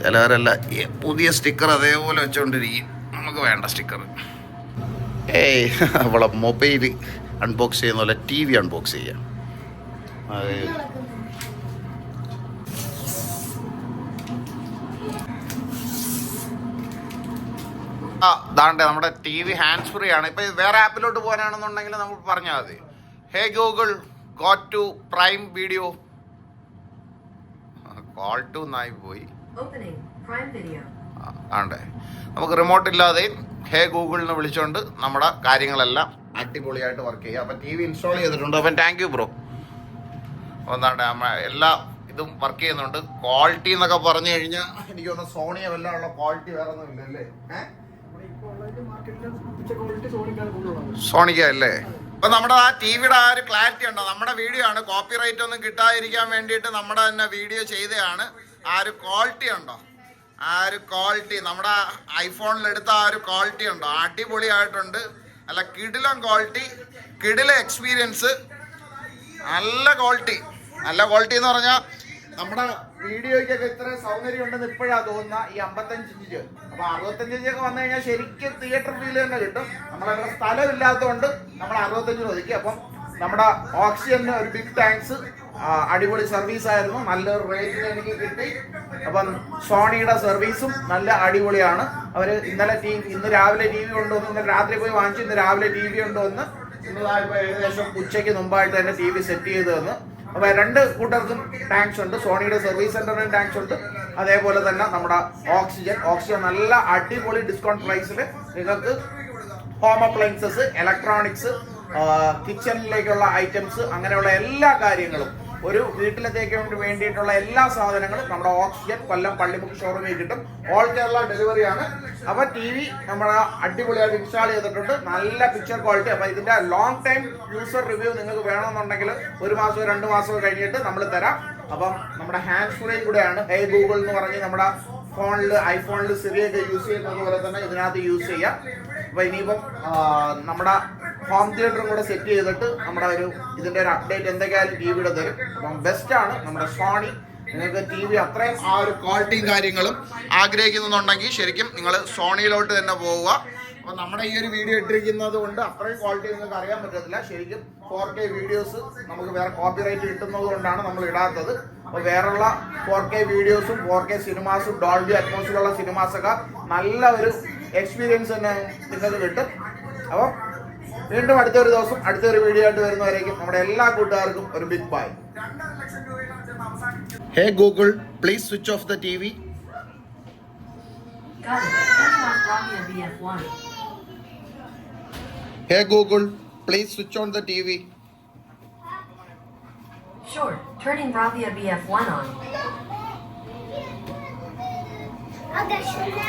ചിലവരല്ല പുതിയ സ്റ്റിക്കർ അതേപോലെ വെച്ചുകൊണ്ടിരിക്കും നമുക്ക് വേണ്ട സ്റ്റിക്കർ ഏയ് അവളെ മൊബൈൽ അൺബോക്സ് ചെയ്യുന്ന പോലെ ടി വി അൺബോക്സ് ചെയ്യാം. ആ ദാണ്ടെ നമ്മുടെ ടി വി ഹാൻഡ്സ് ഫ്രീ ആണ്. ഇപ്പൊ വേറെ ആപ്പിലോട്ട് പോകാനാണെന്നുണ്ടെങ്കിൽ നമുക്ക് പറഞ്ഞാൽ മതി. Hey Google go to prime video call to നായി പോയി. ആണ്ടേ. നമുക്ക് റിമോട്ട് ഇല്ലാതെയും ഹേ ഗൂഗിളിന് വിളിച്ചുകൊണ്ട് നമ്മുടെ കാര്യങ്ങളെല്ലാം അടിപൊളിയായിട്ട് വർക്ക് ചെയ്യുക അപ്പം ടി വി ഇൻസ്റ്റാൾ ചെയ്തിട്ടുണ്ട്. അപ്പം താങ്ക് യു ബ്രോ ഒന്നാണ്ട് എല്ലാ ഇതും വർക്ക് ചെയ്യുന്നുണ്ട്. ക്വാളിറ്റി എന്നൊക്കെ പറഞ്ഞു കഴിഞ്ഞാൽ എനിക്ക് തോന്നുന്നു സോണിയ വല്ല ഉള്ള ക്വാളിറ്റി വേറെ ഒന്നും ഇല്ലല്ലേ? സോണിക്ക അല്ലേ? അപ്പൊ നമ്മുടെ ആ ടി വിയുടെ ആ ഒരു ക്ലാരിറ്റി ഉണ്ടോ? നമ്മുടെ വീഡിയോ ആണ്. കോപ്പി റൈറ്റ് ഒന്നും കിട്ടാതിരിക്കാൻ വേണ്ടിയിട്ട് നമ്മുടെ തന്നെ വീഡിയോ ചെയ്തതാണ്. ആ ഒരു ക്വാളിറ്റി ഉണ്ടോ? ആ ഒരു ക്വാളിറ്റി നമ്മുടെ ഐഫോണിൽ എടുത്ത ആ ഒരു ക്വാളിറ്റി ഉണ്ടോ. അടിപൊളിയായിട്ടുണ്ട്. അല്ല കിടിലം ക്വാളിറ്റി കിടില എക്സ്പീരിയൻസ് നല്ല ക്വാളിറ്റി നല്ല ക്വാളിറ്റി എന്ന് പറഞ്ഞാൽ നമ്മുടെ വീഡിയോയ്ക്കൊക്കെ ഇത്ര സൗകര്യം ഉണ്ടെന്ന് ഇപ്പോഴാണ് തോന്നുന്ന ഈ അമ്പത്തഞ്ച് ഇഞ്ച് അപ്പൊ അറുപത്തഞ്ച് ഇഞ്ചൊക്കെ വന്നു കഴിഞ്ഞാൽ ശരിക്കും തിയേറ്റർ ഫീൽ തന്നെ കിട്ടും. നമ്മളവിടെ സ്ഥലം ഇല്ലാത്തതുകൊണ്ട് നമ്മൾ അറുപത്തഞ്ചിന് ഒതുക്കി. അപ്പം നമ്മുടെ ഓക്സിജന് ഒരു ബിഗ് താങ്ക്സ് അടിപൊളി സർവീസ് ആയിരുന്നു. നല്ല റേറ്റിന് എനിക്ക് കിട്ടി. അപ്പം സോണിയുടെ സർവീസും നല്ല അടിപൊളിയാണ്. അവർ ഇന്നലെ ടി ഇന്ന് രാവിലെ ടി വി കൊണ്ടുവന്ന് ഇന്നലെ രാത്രി പോയി വാങ്ങിച്ചു ഇന്ന് രാവിലെ ടി വി കൊണ്ടുവന്ന് ഏകദേശം ഉച്ചയ്ക്ക് മുമ്പായിട്ട് തന്നെ ടി വി സെറ്റ് ചെയ്ത് തന്നു അപ്പോൾ രണ്ട് കൂട്ടർക്കും ടാങ്ക്സ് ഉണ്ട്. സോണിയുടെ സർവീസ് സെന്ററിനും ടാങ്ക്സ് ഉണ്ട്. അതേപോലെ തന്നെ നമ്മുടെ ഓക്സിജൻ ഓക്സിജൻ നല്ല അടിപൊളി ഡിസ്കൗണ്ട് പ്രൈസിൽ നിങ്ങൾക്ക് ഹോം അപ്ലയൻസസ് ഇലക്ട്രോണിക്സ് കിച്ചണിലേക്കുള്ള ഐറ്റംസ് അങ്ങനെയുള്ള എല്ലാ കാര്യങ്ങളും ഒരു വീട്ടിലത്തേക്ക് വേണ്ടി വേണ്ടിയിട്ടുള്ള എല്ലാ സാധനങ്ങളും നമ്മുടെ ഓക്സിജൻ കൊല്ലം പള്ളിമുക്ക് ഷോറൂമിൽ കിട്ടും. ഓൾ കേരള ഡെലിവറി ആണ്. അപ്പൊ ടി വി നമ്മുടെ അടിപൊളിയായിട്ട് ഇൻസ്റ്റാൾ ചെയ്തിട്ടുണ്ട്. നല്ല പിക്ചർ ക്വാളിറ്റി അപ്പൊ ഇതിന്റെ ലോങ് ടൈം യൂസർ റിവ്യൂ നിങ്ങൾക്ക് വേണമെന്നുണ്ടെങ്കിൽ ഒരു മാസമോ രണ്ട് മാസമോ കഴിഞ്ഞിട്ട് നമ്മൾ തരാം. അപ്പം നമ്മുടെ ഹാൻഡ് ഫ്രീ കൂടെയാണ്. ഹേ ഗൂഗിൾ എന്ന് പറഞ്ഞ് നമ്മുടെ ഫോണിൽ ഐഫോണിൽ സിറിയൊക്കെ യൂസ് ചെയ്യുന്നത് പോലെ തന്നെ ഇതിനകത്ത് യൂസ് ചെയ്യാം. അപ്പൊ ഇനിയിപ്പം നമ്മുടെ ഹോം തിയേറ്ററും കൂടെ സെറ്റ് ചെയ്തിട്ട് നമ്മുടെ ഒരു ഇതിന്റെ ഒരു അപ്ഡേറ്റ് എന്തൊക്കെയായാലും ടി വിയുടെ തരും. അപ്പം ബെസ്റ്റ് ആണ് നമ്മുടെ സോണി നിങ്ങൾക്ക് ടി വി അത്രയും ആ ഒരു ക്വാളിറ്റിയും കാര്യങ്ങളും ആഗ്രഹിക്കുന്നുണ്ടെങ്കിൽ ശരിക്കും നിങ്ങൾ സോണിയിലോട്ട് തന്നെ പോവുക. അപ്പൊ നമ്മുടെ ഈ ഒരു വീഡിയോ ഇട്ടിരിക്കുന്നത് കൊണ്ട് അത്രയും ക്വാളിറ്റി നിങ്ങൾക്ക് അറിയാൻ പറ്റത്തില്ല. ശരിക്കും ഫോർ കെ വീഡിയോസ് നമുക്ക് വേറെ കോപ്പിറൈറ്റ് കിട്ടുന്നത് കൊണ്ടാണ് നമ്മൾ ഇടാത്തത്. അപ്പോൾ വേറെയുള്ള ഫോർ കെ വീഡിയോസും ഫോർ കെ സിനിമാസും ഡോൾബി അറ്റ്മോസിലുള്ള സിനിമാസൊക്കെ നല്ല ഒരു എക്സ്പീരിയൻസ് തന്നെ നിങ്ങൾക്ക് കിട്ടും. അപ്പം വീണ്ടും അടുത്തൊരു ദിവസം അടുത്തൊരു വീഡിയോ ആയിട്ട് വരുന്നവരേക്കും നമ്മുടെ എല്ലാ കൂട്ടുകാർക്കും ഒരു big bye hey Google please switch off the T V Got it. Turn off Bravia BF1. Hey Google please switch on the T V Sure. Turning Bravia BF1 on. Şuna.